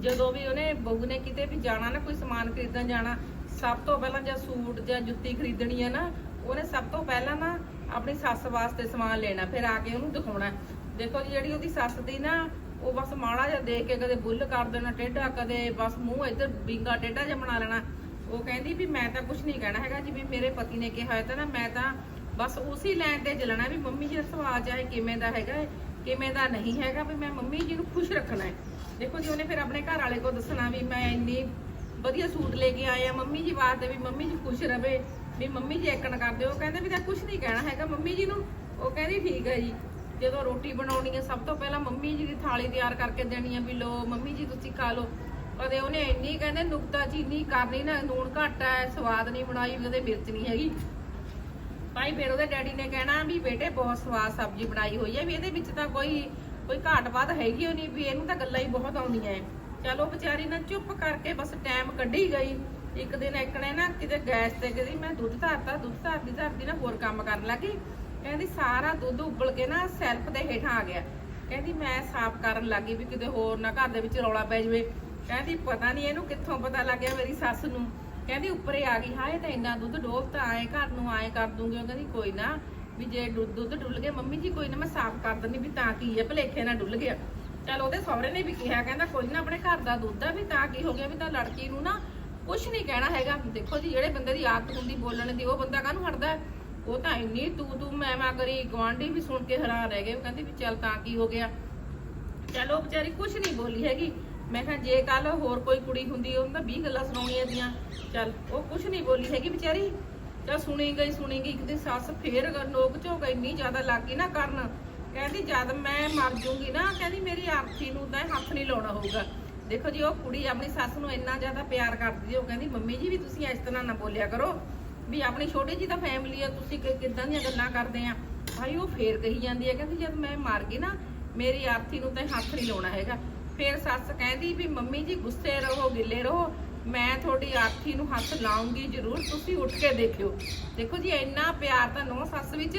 ਜਦੋਂ ਵੀ ਉਹਨੇ ਬਹੂ ਨੇ ਕਿਤੇ ਵੀ ਜਾਣਾ ਨਾ, ਕੋਈ ਸਮਾਨ ਖਰੀਦਣ ਜਾਣਾ, ਸਭ ਤੋਂ ਪਹਿਲਾਂ ਜਾਂ ਸੂਟ ਜਾਂ ਜੁੱਤੀ ਖਰੀਦਣੀ ਹੈ ਨਾ, ਉਹਨੇ ਸਭ ਤੋਂ ਪਹਿਲਾਂ ਨਾ ਆਪਣੀ ਸੱਸ ਵਾਸਤੇ ਸਮਾਨ ਲੈਣਾ, ਫਿਰ ਆ ਕੇ ਉਹਨੂੰ ਦਿਖਾਉਣਾ। ਦੇਖੋ ਜੀ, ਜਿਹੜੀ ਉਹਦੀ ਸੱਸ ਦੀ ਨਾ, ਉਹ ਬਸ ਮਾੜਾ ਜਿਹਾ ਦੇਖ ਕੇ ਕਦੇ ਬੁੱਲ ਕਰ ਦੇਣਾ, ਟੇਢਾ ਕਦੇ ਬਸ ਮੂੰਹ ਇੱਧਰ ਬਿੰਗਾ ਟੇਢਾ ਜਿਹਾ ਬਣਾ ਲੈਣਾ। ਉਹ ਕਹਿੰਦੀ ਵੀ ਮੈਂ ਤਾਂ ਕੁਝ ਨਹੀਂ ਕਹਿਣਾ ਹੈਗਾ ਜਿਵੇਂ ਮੇਰੇ ਪਤੀ ਨੇ ਕਿਹਾ ਹੈ ਤਾਂ ਨਾ, ਮੈਂ ਤਾਂ ਬਸ ਉਸੇ ਲਾਈਨ ਤੇ ਚੱਲਣਾ ਵੀ ਮੰਮੀ ਜੀ ਦਾ ਸੁਭਾਅ ਚਾਹੇ ਕਿਵੇਂ ਦਾ ਹੈਗਾ ਹੈ, ਕਿਵੇਂ ਦਾ ਨਹੀਂ ਹੈਗਾ ਵੀ ਮੈਂ ਮੰਮੀ ਜੀ ਨੂੰ ਖੁਸ਼ ਰੱਖਣਾ ਹੈ। ਦੇਖੋ ਜੀ ਉਹਨੇ ਫਿਰ ਆਪਣੇ ਘਰ ਵਾਲੇ ਕੋਲ ਦੱਸਣਾ ਵੀ ਮੈਂ ਇੰਨੀ ਵਧੀਆ ਸੂਟ ਲੈ ਕੇ ਆਏ ਆ ਮੰਮੀ ਜੀ ਵਾਸਤੇ ਵੀ ਮੰਮੀ ਜੀ ਖੁਸ਼ ਰਵੇ ਵੀ ਮੰਮੀ ਜੀ ਐਕਣ ਕਰਦੇ ਉਹ ਕਹਿੰਦੇ ਵੀ ਤਾਂ ਕੁਝ ਨਹੀਂ ਕਹਿਣਾ ਹੈਗਾ ਮੰਮੀ ਜੀ ਨੂੰ। ਉਹ ਕਹਿੰਦੀ ਠੀਕ ਹੈ ਜੀ ਜਦੋਂ ਰੋਟੀ ਬਣਾਉਣੀ ਹੈ ਸਭ ਤੋਂ ਪਹਿਲਾਂ ਮੰਮੀ ਜੀ ਦੀ ਥਾਲੀ ਤਿਆਰ ਕਰਕੇ ਦੇਣੀ ਹੈ ਵੀ ਲੋ ਮੰਮੀ ਜੀ ਤੁਸੀਂ ਖਾ ਲਓ। ਕਦੇ ਉਹਨੇ ਇੰਨੀ ਕਹਿੰਦੇ ਨੁਕਤਾ ਚੀਨੀ ਕਰਨੀ ਨਾ ਲੂਣ ਘੱਟ ਹੈ ਸਵਾਦ ਨਹੀਂ ਬਣਾਈ ਉਹਦੇ ਮਿਰਚ ਨਹੀਂ ਹੈਗੀ। ਭਾਈ ਫਿਰ ਉਹਦੇ ਡੈਡੀ ਨੇ ਕਹਿਣਾ ਵੀ ਬੇਟੇ ਬਹੁਤ ਸਵਾਦ ਸਬਜ਼ੀ ਬਣਾਈ ਹੋਈ ਹੈ, ਵੀ ਇਹਦੇ ਵਿੱਚ ਤਾਂ ਕੋਈ ਕੋਈ ਘਾਟ ਬਾਤ ਹੈਗੀ ਓ ਨਹੀਂ ਵੀ ਇਹਨੂੰ ਤਾਂ ਗੱਲਾਂ ਹੀ ਬਹੁਤ ਆਉਂਦੀਆਂ ਐ ਚਲੋ ਵਿਚਾਰੀ ਨਾ ਚੁੱਪ ਕਰਕੇ ਬਸ ਟਾਈਮ ਕੱਢੀ ਗਈ। ਇੱਕ ਦਿਨ ਇੱਕਣੇ ਨਾ ਕਿਤੇ ਗੈਸ ਤੇ ਕਹਿੰਦੀ, ਮੈਂ ਦੁੱਧ ਧਰਤਾ, ਦੁੱਧ ਧਰਦੀ ਧਰਦੀ ਨਾ ਹੋਰ ਕੰਮ ਕਰਨ ਲੱਗੀ। ਕਹਿੰਦੀ, ਸਾਰਾ ਦੁੱਧ ਉਬਲ ਕੇ ਨਾ ਸੈਲਫ ਦੇ ਹੇਠਾਂ ਆ ਗਿਆ। ਕਹਿੰਦੀ, ਮੈਂ ਸਾਫ਼ ਕਰਨ ਲੱਗੀ ਵੀ ਕਿਤੇ ਹੋਰ ਨਾ ਘਰ ਦੇ ਵਿੱਚ ਰੌਲਾ ਪੈ ਜਾਵੇ। ਕਹਿੰਦੀ, ਪਤਾ ਨਹੀਂ ਇਹਨੂੰ ਕਿੱਥੋਂ ਪਤਾ ਲੱਗਿਆ ਮੇਰੀ ਸੱਸ ਨੂੰ। ਕਹਿੰਦੀ ਉੱਪਰੇ ਆ ਗਈ, ਹਾਏ ਤਾਂ ਇੰਨਾ ਦੁੱਧ ਡੋਲਤਾ ਆਏ, ਘਰ ਨੂੰ ਆਏ ਕਰ ਦੂੰਗੀ। ਉਹ ਕਹਿੰਦੀ ਕੋਈ ਨਾ, ਵੀ ਜੇ ਦੁੱਧ ਡੁੱਲ ਗਿਆ, ਮੰਮੀ ਜੀ ਕੋਈ ਨਾ ਮੈਂ ਸਾਫ਼ ਕਰ ਦਿੰਦੀ ਵੀ ਤਾਂ ਕੀ ਹੈ ਭਲੇਖੇ ਨਾਲ ਡੁੱਲ ਗਿਆ। ਚਲ ਉਹਦੇ ਸਹੁਰੇ ਨੇ ਵੀ ਕਿਹਾ, ਕਹਿੰਦਾ ਕੋਈ ਨਾ ਆਪਣੇ ਘਰ ਦਾ ਦੁੱਧ ਆ ਵੀ ਤਾਂ ਕੀ ਹੋ ਗਿਆ, ਵੀ ਤਾਂ ਲੜਕੀ ਨੂੰ ਨਾ ਕੁਝ ਨਹੀਂ ਕਹਿਣਾ ਹੈਗਾ। ਦੇਖੋ ਜੀ, ਜਿਹੜੇ ਬੰਦੇ ਦੀ ਆਦਤ ਹੁੰਦੀ ਬੋਲਣ ਦੀ, ਉਹ ਬੰਦਾ ਕਾਹਨੂੰ ਹਟਦਾ? ਉਹ ਤਾਂ ਇੰਨੀ ਤੂੰ ਤੂੰ ਮੈਂ ਮੈਂ ਕਰੀ ਗਵਾਂਢੀ ਵੀ ਸੁਣ ਕੇ ਹੈਰਾਨ ਰਹਿ ਗਏ। ਉਹ ਕਹਿੰਦੀ ਵੀ ਚੱਲ ਤਾਂ ਕੀ ਹੋ ਗਿਆ। ਚਲੋ ਵਿਚਾਰੀ ਕੁਝ ਨਹੀਂ ਬੋਲੀ ਹੈਗੀ। ਮੈਂ ਕਿਹਾ ਜੇ ਕੱਲ ਹੋਰ ਕੋਈ ਕੁੜੀ ਹੁੰਦੀ, ਉਹਨਾਂ 20 ਗੱਲਾਂ ਸੁਣਾਉਣੀਆਂ ਦੀਆਂ। ਚੱਲ, ਉਹ ਕੁਝ ਨਹੀਂ ਬੋਲੀ ਹੈਗੀ ਵਿਚਾਰੀ। ਚੱਲ ਸੁਣੀ ਗਈ ਸੁਣੀ ਗਈ, ਇੱਕ ਦਿਨ ਸੱਸ ਫੇਰ ਨੋਕ ਝੋਕ ਇੰਨੀ ਜ਼ਿਆਦਾ ਲੱਗ ਗਈ ਨਾ ਕਰਨ। ਕਹਿੰਦੀ, ਜਦ ਮੈਂ ਮਰ ਜੂੰਗੀ ਨਾ, ਕਹਿੰਦੀ ਮੇਰੀ ਆਰਥੀ ਨੂੰ ਤਾਂ ਹੱਥ ਨਹੀਂ ਲਾਉਣਾ ਹੋਊਗਾ। ਦੇਖੋ ਜੀ, ਉਹ ਕੁੜੀ ਆਪਣੀ ਸੱਸ ਨੂੰ ਇੰਨਾ ਜ਼ਿਆਦਾ ਪਿਆਰ ਕਰਦੀ ਉਹ ਕਹਿੰਦੀ, ਮੰਮੀ ਜੀ ਵੀ ਤੁਸੀਂ ਇਸ ਤਰ੍ਹਾਂ ਨਾ ਬੋਲਿਆ ਕਰੋ। ਵੀ ਆਪਣੀ ਛੋਟੀ ਜੀ ਤਾਂ ਫੈਮਿਲੀ ਆ ਤੁਸੀਂ ਕਿੱਦਾਂ ਦੀਆਂ ਗੱਲਾਂ ਕਰਦੇ ਆ? ਭਾਈ ਉਹ ਫੇਰ ਕਹੀ ਜਾਂਦੀ ਹੈ, ਕਹਿੰਦੀ, ਜਦ ਮੈਂ ਮਰ ਗਈ ਨਾ, ਮੇਰੀ ਆਰਥੀ ਨੂੰ ਤਾਂ ਹੱਥ ਨਹੀਂ ਲਾਉਣਾ ਹੈਗਾ। ਫਿਰ ਸੱਸ ਕਹਿੰਦੀ ਵੀ ਮੰਮੀ ਜੀ ਗੁੱਸੇ ਰਹੋ, ਗਿੱਲੇ ਰਹੋ, ਮੈਂ ਤੁਹਾਡੀ ਆਰਥੀ ਨੂੰ ਹੱਥ ਲਾਉਂਗੀ ਜ਼ਰੂਰ, ਤੁਸੀਂ ਉੱਠ ਕੇ ਦੇਖਿਓ। ਦੇਖੋ ਜੀ, ਇੰਨਾ ਪਿਆਰ ਤਾਂ ਨੋ ਸੱਸ ਵਿੱਚ,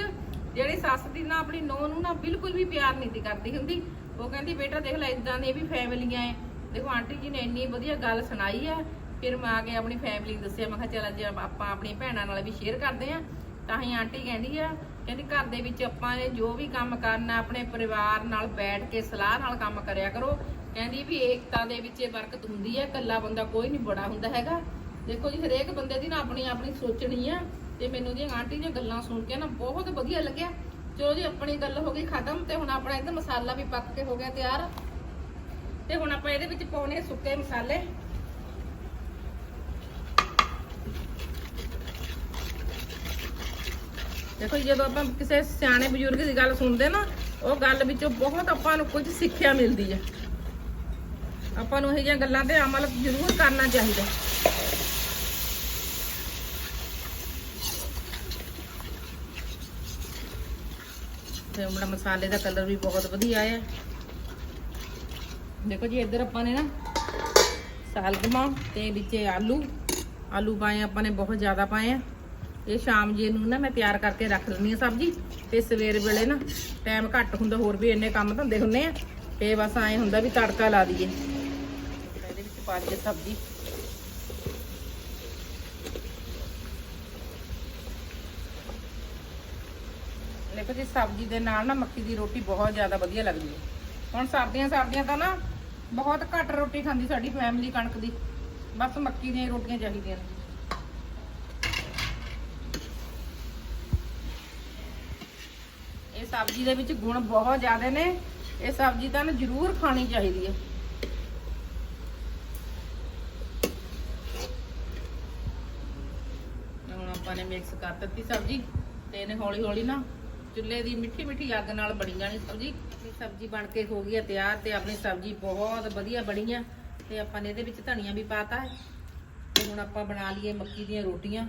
ਜਿਹੜੀ ਸੱਸ ਦੀ ਨਾ ਆਪਣੀ ਨੌ ਨੂੰ ਨਾ ਬਿਲਕੁਲ ਵੀ ਪਿਆਰ ਨਹੀਂ ਦੀ ਕਰਦੀ ਹੁੰਦੀ। ਉਹ ਕਹਿੰਦੀ, ਬੇਟਾ ਦੇਖ ਲੈ ਇਦਾਂ ਦੀਆਂ ਵੀ ਫੈਮਲੀਆਂ ਐ। ਦੇਖੋ, ਆਂਟੀ ਜੀ ਨੇ ਇੰਨੀ ਵਧੀਆ ਗੱਲ ਸੁਣਾਈ ਆ। ਫਿਰ ਮੈਂ ਆ ਕੇ ਆਪਣੀ ਫੈਮਿਲੀ ਨੂੰ ਦੱਸਿਆ, ਮੈਂ ਕਿਹਾ, ਚੱਲ ਅੱਜ ਆਪਾਂ ਆਪਣੀ ਭੈਣਾਂ ਨਾਲ ਵੀ ਸ਼ੇਅਰ ਕਰਦੇ ਆ। ਤਾਂ ਹੀ ਆਂਟੀ ਕਹਿੰਦੀ ਆ, ਕਹਿੰਦੀ, ਘਰ ਦੇ ਵਿੱਚ ਆਪਾਂ ਨੇ ਜੋ ਵੀ ਕੰਮ ਕਰਨਾ, ਆਪਣੇ ਪਰਿਵਾਰ ਨਾਲ ਬੈਠ ਕੇ ਸਲਾਹ ਨਾਲ ਕੰਮ ਕਰਿਆ ਕਰੋ। ਕਹਿੰਦੀ ਵੀ ਏਕਤਾ ਦੇ ਵਿੱਚ ਇਹ ਬਰਕਤ ਹੁੰਦੀ ਹੈ ਇਕੱਲਾ ਬੰਦਾ ਕੋਈ ਨਹੀਂ ਬੜਾ ਹੁੰਦਾ ਹੈਗਾ। ਦੇਖੋ ਜੀ ਹਰੇਕ ਬੰਦੇ ਦੀ ਨਾ ਆਪਣੀ ਆਪਣੀ ਸੋਚਣੀ ਆ ਤੇ ਮੈਨੂੰ ਦੀਆਂ ਆਂਟੀ ਦੀਆਂ ਗੱਲਾਂ ਸੁਣ ਕੇ ਨਾ ਬਹੁਤ ਵਧੀਆ ਲੱਗਿਆ। ਚਲੋ ਜੀ ਆਪਣੀ ਗੱਲ ਹੋ ਗਈ ਖਤਮ ਤੇ ਹੁਣ ਆਪਣਾ ਇਹਦਾ ਮਸਾਲਾ ਵੀ ਪੱਕ ਕੇ ਹੋ ਗਿਆ ਤਿਆਰ। ਤੇ ਹੁਣ ਆਪਾਂ ਇਹਦੇ ਵਿੱਚ ਪਾਉਣੇ ਸੁੱਕੇ ਮਸਾਲੇ। ਦੇਖੋ ਜੀ, ਜਦੋਂ ਆਪਾਂ ਕਿਸੇ ਸਿਆਣੇ ਬਜ਼ੁਰਗ ਦੀ ਗੱਲ ਸੁਣਦੇ ਨਾ ਉਹ ਗੱਲ ਵਿੱਚੋਂ ਬਹੁਤ ਆਪਾਂ ਨੂੰ ਕੁਝ ਸਿੱਖਿਆ ਮਿਲਦੀ ਹੈ। ਆਪਾਂ ਨੂੰ ਇਹ ਜਿਹੀਆਂ ਗੱਲਾਂ ਤੇ ਅਮਲ ਜ਼ਰੂਰ ਕਰਨਾ ਚਾਹੀਦਾ। ਤੇ ਆਪਣਾ ਮਸਾਲੇ ਦਾ ਕਲਰ ਵੀ ਬਹੁਤ ਵਧੀਆ ਆਇਆ ਦੇਖੋ ਜੀ, ਇੱਧਰ ਆਪਾਂ ਨੇ ਨਾ ਸਾਲਗਮਾ ਤੇ ਵਿੱਚ ਆਲੂ। ਆਲੂ ਪਾਏ ਆਪਾਂ ਨੇ, ਬਹੁਤ ਜ਼ਿਆਦਾ ਪਾਏ ਆ। ਇਹ ਸ਼ਾਮ ਜੀ ਨੂੰ ਨਾ ਮੈਂ ਤਿਆਰ ਕਰਕੇ ਰੱਖ ਲੈਣੀ ਆ ਸਬਜ਼ੀ। ਤੇ ਸਵੇਰ ਵੇਲੇ ਨਾ ਟਾਈਮ ਘੱਟ ਹੁੰਦਾ, ਹੋਰ ਵੀ ਇੰਨੇ ਕੰਮ ਧੰਦੇ ਹੁੰਨੇ ਆ। ਤੇ ਬਸ ਐਂ ਹੁੰਦਾ ਵੀ ਤੜਕਾ ਲਾ ਦਈਏ। ਪਾ ਦਈਏ ਸਬਜ਼ੀ। ਦੇਖੋ ਜੀ, ਸਬਜ਼ੀ ਦੇ ਨਾਲ ਨਾ ਮੱਕੀ ਦੀ ਰੋਟੀ ਬਹੁਤ ਜ਼ਿਆਦਾ ਵਧੀਆ ਲੱਗਦੀ ਹੈ। ਹੁਣ ਸਰਦੀਆਂ ਸਰਦੀਆਂ ਤਾਂ ਨਾ ਬਹੁਤ ਘੱਟ ਰੋਟੀ ਖਾਂਦੀ ਸਾਡੀ ਫੈਮਿਲੀ ਕਣਕ ਦੀ। ਬਸ ਮੱਕੀ ਦੀਆਂ ਰੋਟੀਆਂ ਚਾਹੀਦੀਆਂ ਨੇ। ਇਹ ਸਬਜ਼ੀ ਦੇ ਵਿੱਚ ਗੁਣ ਬਹੁਤ ਜ਼ਿਆਦਾ ਨੇ। ਇਹ ਸਬਜ਼ੀ ਤਾਂ ਜ਼ਰੂਰ ਖਾਣੀ ਚਾਹੀਦੀ ਹੈ ਹੁਣ ਆਪਾਂ ਨੇ ਮਿਕਸ ਕਰ ਦਿੱਤੀ ਸਬਜ਼ੀ ਤੇ ਇਹਨੇ ਹੌਲੀ ਹੌਲੀ ਨਾ ਚੁੱਲ੍ਹੇ ਦੀ ਮਿੱਠੀ ਮਿੱਠੀ ਅੱਗ ਨਾਲ ਬਣੀ ਜਾਣੀ ਸਬਜ਼ੀ। ਇਹ ਸਬਜ਼ੀ ਬਣ ਕੇ ਹੋ ਗਈ ਹੈ ਤਿਆਰ ਤੇ ਆਪਣੀ ਸਬਜ਼ੀ ਬਹੁਤ ਵਧੀਆ ਬਣੀ ਆ ਤੇ ਆਪਾਂ ਨੇ ਇਹਦੇ ਵਿੱਚ ਧਨੀਆ ਵੀ ਪਾਤਾ ਹੈ। ਤੇ ਹੁਣ ਆਪਾਂ ਬਣਾ ਲਈਏ ਮੱਕੀ ਦੀਆਂ ਰੋਟੀਆਂ।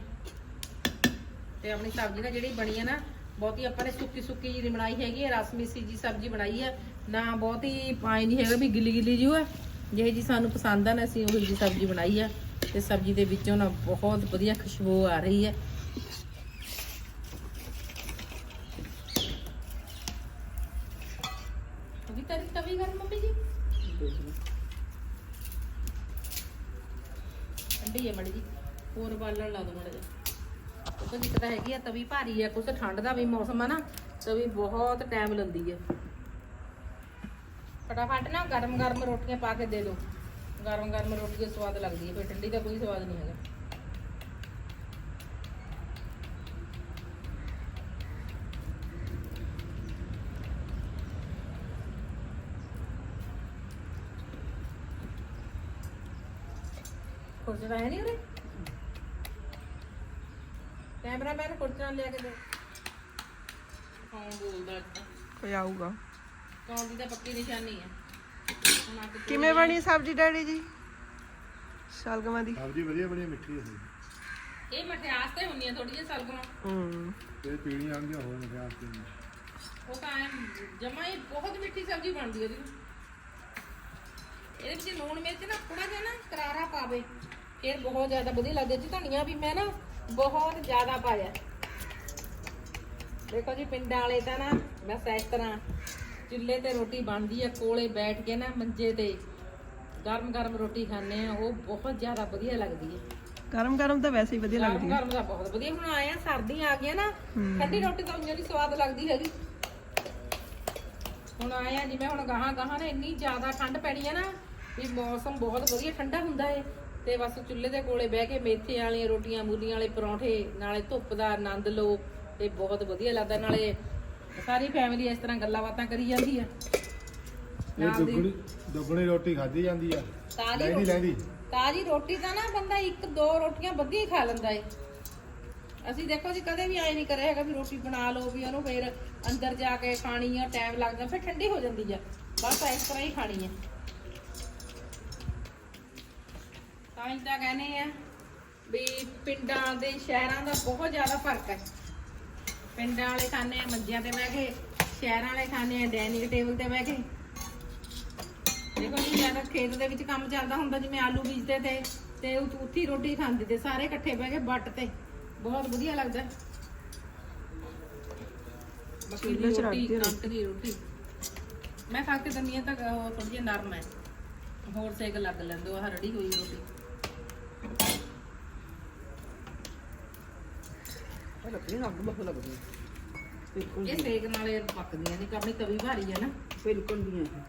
ਤੇ ਆਪਣੀ ਸਬਜ਼ੀ ਨਾ ਜਿਹੜੀ ਬਣੀ ਹੈ ਨਾ, ਬਹੁਤੀ ਆਪਾਂ ਨੇ ਸੁੱਕੀ ਸੁੱਕੀ ਜਿਹੀ ਬਣਾਈ ਹੈਗੀ ਹੈ ਰਸਮੀਸੀ ਜੀ ਸਬਜ਼ੀ ਬਣਾਈ ਹੈ ਨਾ ਬਹੁਤੀ ਪਾਈ ਨਹੀਂ ਹੈਗਾ ਵੀ ਗਿੱਲੀ ਗਿੱਲੀ ਜੀ ਹੈ ਜਿਹੇ ਜੀ ਸਾਨੂੰ ਪਸੰਦ ਆ ਨਾ, ਅਸੀਂ ਉਹੀ ਜੀ ਸਬਜ਼ੀ ਬਣਾਈ ਆ। ਤੇ ਸਬਜ਼ੀ ਦੇ ਵਿੱਚੋਂ ਨਾ ਬਹੁਤ ਵਧੀਆ ਖੁਸ਼ਬੂ ਆ ਰਹੀ ਹੈ ਵੀ ਤਰੀ ਤਵੀ ਗਰਮ ਮੰਮੀ ਜੀ ਠੰਡੀ ਮੜੀ ਜੀ, ਹੋਰ ਬਾਲਣ ਲਾ ਦੋ ਮੜਾ ਜੀ ਉਹ ਦਿੱਕਤ ਹੈਗੀ ਆ, ਤਵੀ ਭਾਰੀ ਆ, ਕੁਛ ਠੰਡ ਦਾ ਵੀ ਮੌਸਮ ਆ ਨਾ, ਤਵੀ ਬਹੁਤ ਟਾਈਮ ਲੈਂਦੀ ਆ। ਫਟਾਫਟ ਨਾ ਗਰਮ ਗਰਮ ਰੋਟੀਆਂ ਪਾ ਕੇ ਦੇ ਦਿਓ ਗਰਮ ਗਰਮ ਰੋਟੀ ਦਾ ਸਵਾਦ ਲੱਗਦੀ ਹੈ ਫਿਰ ਠੰਡੀ ਦਾ ਕੋਈ ਸਵਾਦ ਨਹੀਂ ਹੈਗਾ। ਕੁਰਸੀ ਹੈ ਨਹੀਂ ਉਰੇ। ਕੈਮਰਾਮੈਨ ਕੁਰਸੀਆਂ ਲਿਆ ਕੇ ਦੇ। ਕੌਣ ਬੋਲਦਾ ਅੱਜ ਕੋਈ ਆਊਗਾ। ਕੌਣ ਦੀ ਤਾਂ ਪੱਕੀ ਨਿਸ਼ਾਨੀ ਹੈ। ਹੁਣ ਆ ਕੇ ਕਿਵੇਂ ਬਣੀ ਸਬਜ਼ੀ ਡੈਡੀ ਜੀ? ਸ਼ਲਗਮਾਂ ਦੀ। ਸਬਜ਼ੀ ਵਧੀਆ ਬਣੀ ਮਿੱਠੀ ਸੀ ਇਹ ਮਠਿਆਸ ਤੇ ਹੁੰਦੀਆਂ ਥੋੜੀਆਂ ਸਲਗਮਾਂ। ਹੂੰ। ਤੇ ਪੀਣੀਆਂ ਆਉਂਦੀਆਂ ਹੋਰ ਮਿਠਿਆਸ ਤੇ ਉਹ ਤਾਂ ਐਂ ਜਮਾ ਹੀ ਬਹੁਤ ਮਿੱਠੀ ਸਬਜ਼ੀ ਬਣਦੀ ਉਹਦੀ ਇਹਦੇ। ਵਿੱਚ ਲੂਣ ਮਿਰਚ ਨਾ ਥੋੜਾ ਜਿਹਾ ਨਾ ਕਰਾਰਾ ਪਾਵੇ ਫਿਰ ਬਹੁਤ ਜ਼ਿਆਦਾ ਵਧੀਆ ਲੱਗਦਾ ਜੀ ਧਨੀਆ ਵੀ ਮੈਂ ਨਾ ਬਹੁਤ ਜ਼ਿਆਦਾ ਪਾਇਆ। ਦੇਖੋ ਜੀ ਪਿੰਡਾਂ ਵਾਲੇ ਤਾਂ ਨਾ ਬਸ ਇਸ ਤਰ੍ਹਾਂ ਚੁੱਲ੍ਹੇ ਤੇ ਰੋਟੀ ਬਣਦੀ ਆ ਕੋਲੇ ਬੈਠ ਕੇ ਨਾ ਮੰਜੇ ਤੇ ਗਰਮ ਗਰਮ ਰੋਟੀ ਖਾਂਦੇ ਆ ਉਹ ਬਹੁਤ ਜ਼ਿਆਦਾ ਵਧੀਆ ਲੱਗਦੀ ਹੈ ਗਰਮ ਗਰਮ ਤਾਂ ਵੈਸੇ ਹੀ ਵਧੀਆ ਗਰਮ ਲੱਗਦੀ ਹੈ ਗਰਮ ਦਾ ਬਹੁਤ ਵਧੀਆ। ਹੁਣ ਆਇਆ ਸਰਦੀਆਂ ਆ ਗਈਆਂ ਨਾ ਠੰਡੀ ਰੋਟੀ ਤਾਂ ਉਂਝ ਨਹੀਂ ਸਵਾਦ ਲੱਗਦੀ ਹੈਗੀ। ਹੁਣ ਆਇਆ ਜਿਵੇਂ ਹੁਣ ਗਾਹਾਂ ਗਾਹਾਂ ਨਾ ਇੰਨੀ ਜ਼ਿਆਦਾ ਠੰਡ ਪੈਣੀ ਹੈ ਨਾ ਵੀ ਮੌਸਮ ਬਹੁਤ ਵਧੀਆ ਠੰਡਾ ਹੁੰਦਾ ਏ। ਤੇ ਬਸ ਚੁੱਲ੍ਹੇ ਦੇ ਕੋਲੇ ਬਹਿ ਕੇ ਮੇਥੇ ਵਾਲੀਆਂ ਰੋਟੀਆਂ ਮੂਲੀਆਂ ਵਾਲੇ ਪਰੌਂਠੇ ਨਾਲੇ ਧੁੱਪ ਦਾ ਆਨੰਦ ਲਓ ਤੇ ਬਹੁਤ ਵਧੀਆ ਲੱਗਦਾ। ਨਾਲੇ ਸਾਰੀ ਫੈਮਿਲੀ ਇਸ ਤਰ੍ਹਾਂ ਗੱਲਾਂ ਬਾਤਾਂ ਕਰੀ ਜਾਂਦੀ ਆ। ਇਹ ਨਾਲ ਦੀ ਦੁੱਗਣੀ ਦੁੱਗਣੀ ਰੋਟੀ ਖਾਧੀ ਜਾਂਦੀ ਆ। ਤਾਜ਼ੀ ਲੈਂਦੀ ਰੋਟੀ। ਲੈਂਦੀ। ਤਾਜ਼ੀ ਰੋਟੀ ਤਾਂ ਨਾ ਬੰਦਾ ਇੱਕ ਦੋ ਰੋਟੀਆਂ ਵਧੀਆ ਹੀ ਖਾ ਲੈਂਦਾ ਏ। ਅਸੀਂ ਦੇਖੋ ਜੀ ਕਦੇ ਵੀ ਆਏ ਨਹੀਂ ਕਰਿਆ ਹੈਗਾ ਵੀ ਰੋਟੀ ਬਣਾ ਲਓ ਵੀ ਉਹਨੂੰ ਫਿਰ ਅੰਦਰ ਜਾ ਕੇ ਖਾਣੀ ਆ ਟਾਈਮ ਲੱਗਦਾ ਫਿਰ ਠੰਡੀ ਹੋ ਜਾਂਦੀ ਆ। ਬਸ ਇਸ ਤਰ੍ਹਾਂ ਹੀ ਖਾਣੀ ਆ। ਹੀ ਤਾਂ ਕਹਿੰਦੇ ਆ ਵੀ ਪਿੰਡਾਂ ਦੇ ਸ਼ਹਿਰਾਂ ਦਾ ਬਹੁਤ ਜ਼ਿਆਦਾ ਫ਼ਰਕ ਹੈ। ਪਿੰਡਾਂ ਵਾਲੇ ਖਾਣੇ ਆ ਮੰਜਿਆਂ ਤੇ ਬਹਿ ਕੇ ਸ਼ਹਿਰਾਂ ਵਾਲੇ ਖਾਣੇ ਆ ਡਾਈਨਿੰਗ ਟੇਬਲ ਤੇ ਬਹਿ ਕੇ। ਦੇਖੋ ਜੀ ਜ਼ਿਆਦਾ ਖੇਤ ਦੇ ਵਿੱਚ ਕੰਮ ਚੱਲਦਾ ਹੁੰਦਾ ਜਿਵੇਂ ਆਲੂ ਬੀਜਦੇ ਤੇ ਤੇ ਉੱਥੇ ਰੋਟੀ ਖਾਂਦੇ ਤੇ ਸਾਰੇ ਇਕੱਠੇ ਬਹਿ ਕੇ ਬੱਟ ਤੇ। ਬਹੁਤ ਵਧੀਆ ਲੱਗਦਾ। ਦੀ ਚੁੱਲ੍ਹੇ 'ਚ ਰੋਟੀ ਰੱਖਦੀ ਆ। ਕਣਕ ਦੀ ਰੋਟੀ। ਮੈਂ ਖਾ ਕੇ ਦੰਨੀ ਤਾਂ ਉਹ ਥੋੜੀ ਜਿਹੀ ਨਰਮ ਹੈ। ਹੋਰ ਸੇਕ ਲੱਗ ਲੈਂਦੇ ਉਹ ਰੜੀ ਹੋਈ ਰੋਟੀ। ਇਹ ਲੱਕੜੀ ਨਾਲ ਅੱਗ ਬਹੁਤ ਲੱਗਦੀ ਹੈ। ਬਿਲਕੁਲ ਇਹ ਸੇਕ ਨਾਲ ਇਹ ਪੱਕਦੀਆਂ ਨਹੀਂ ਆਪਣੀ ਤਵੀ ਭਾਰੀ ਹੈ ਨਾ। ਬਿਲਕੁਲ ਨਹੀਂ ਹੈ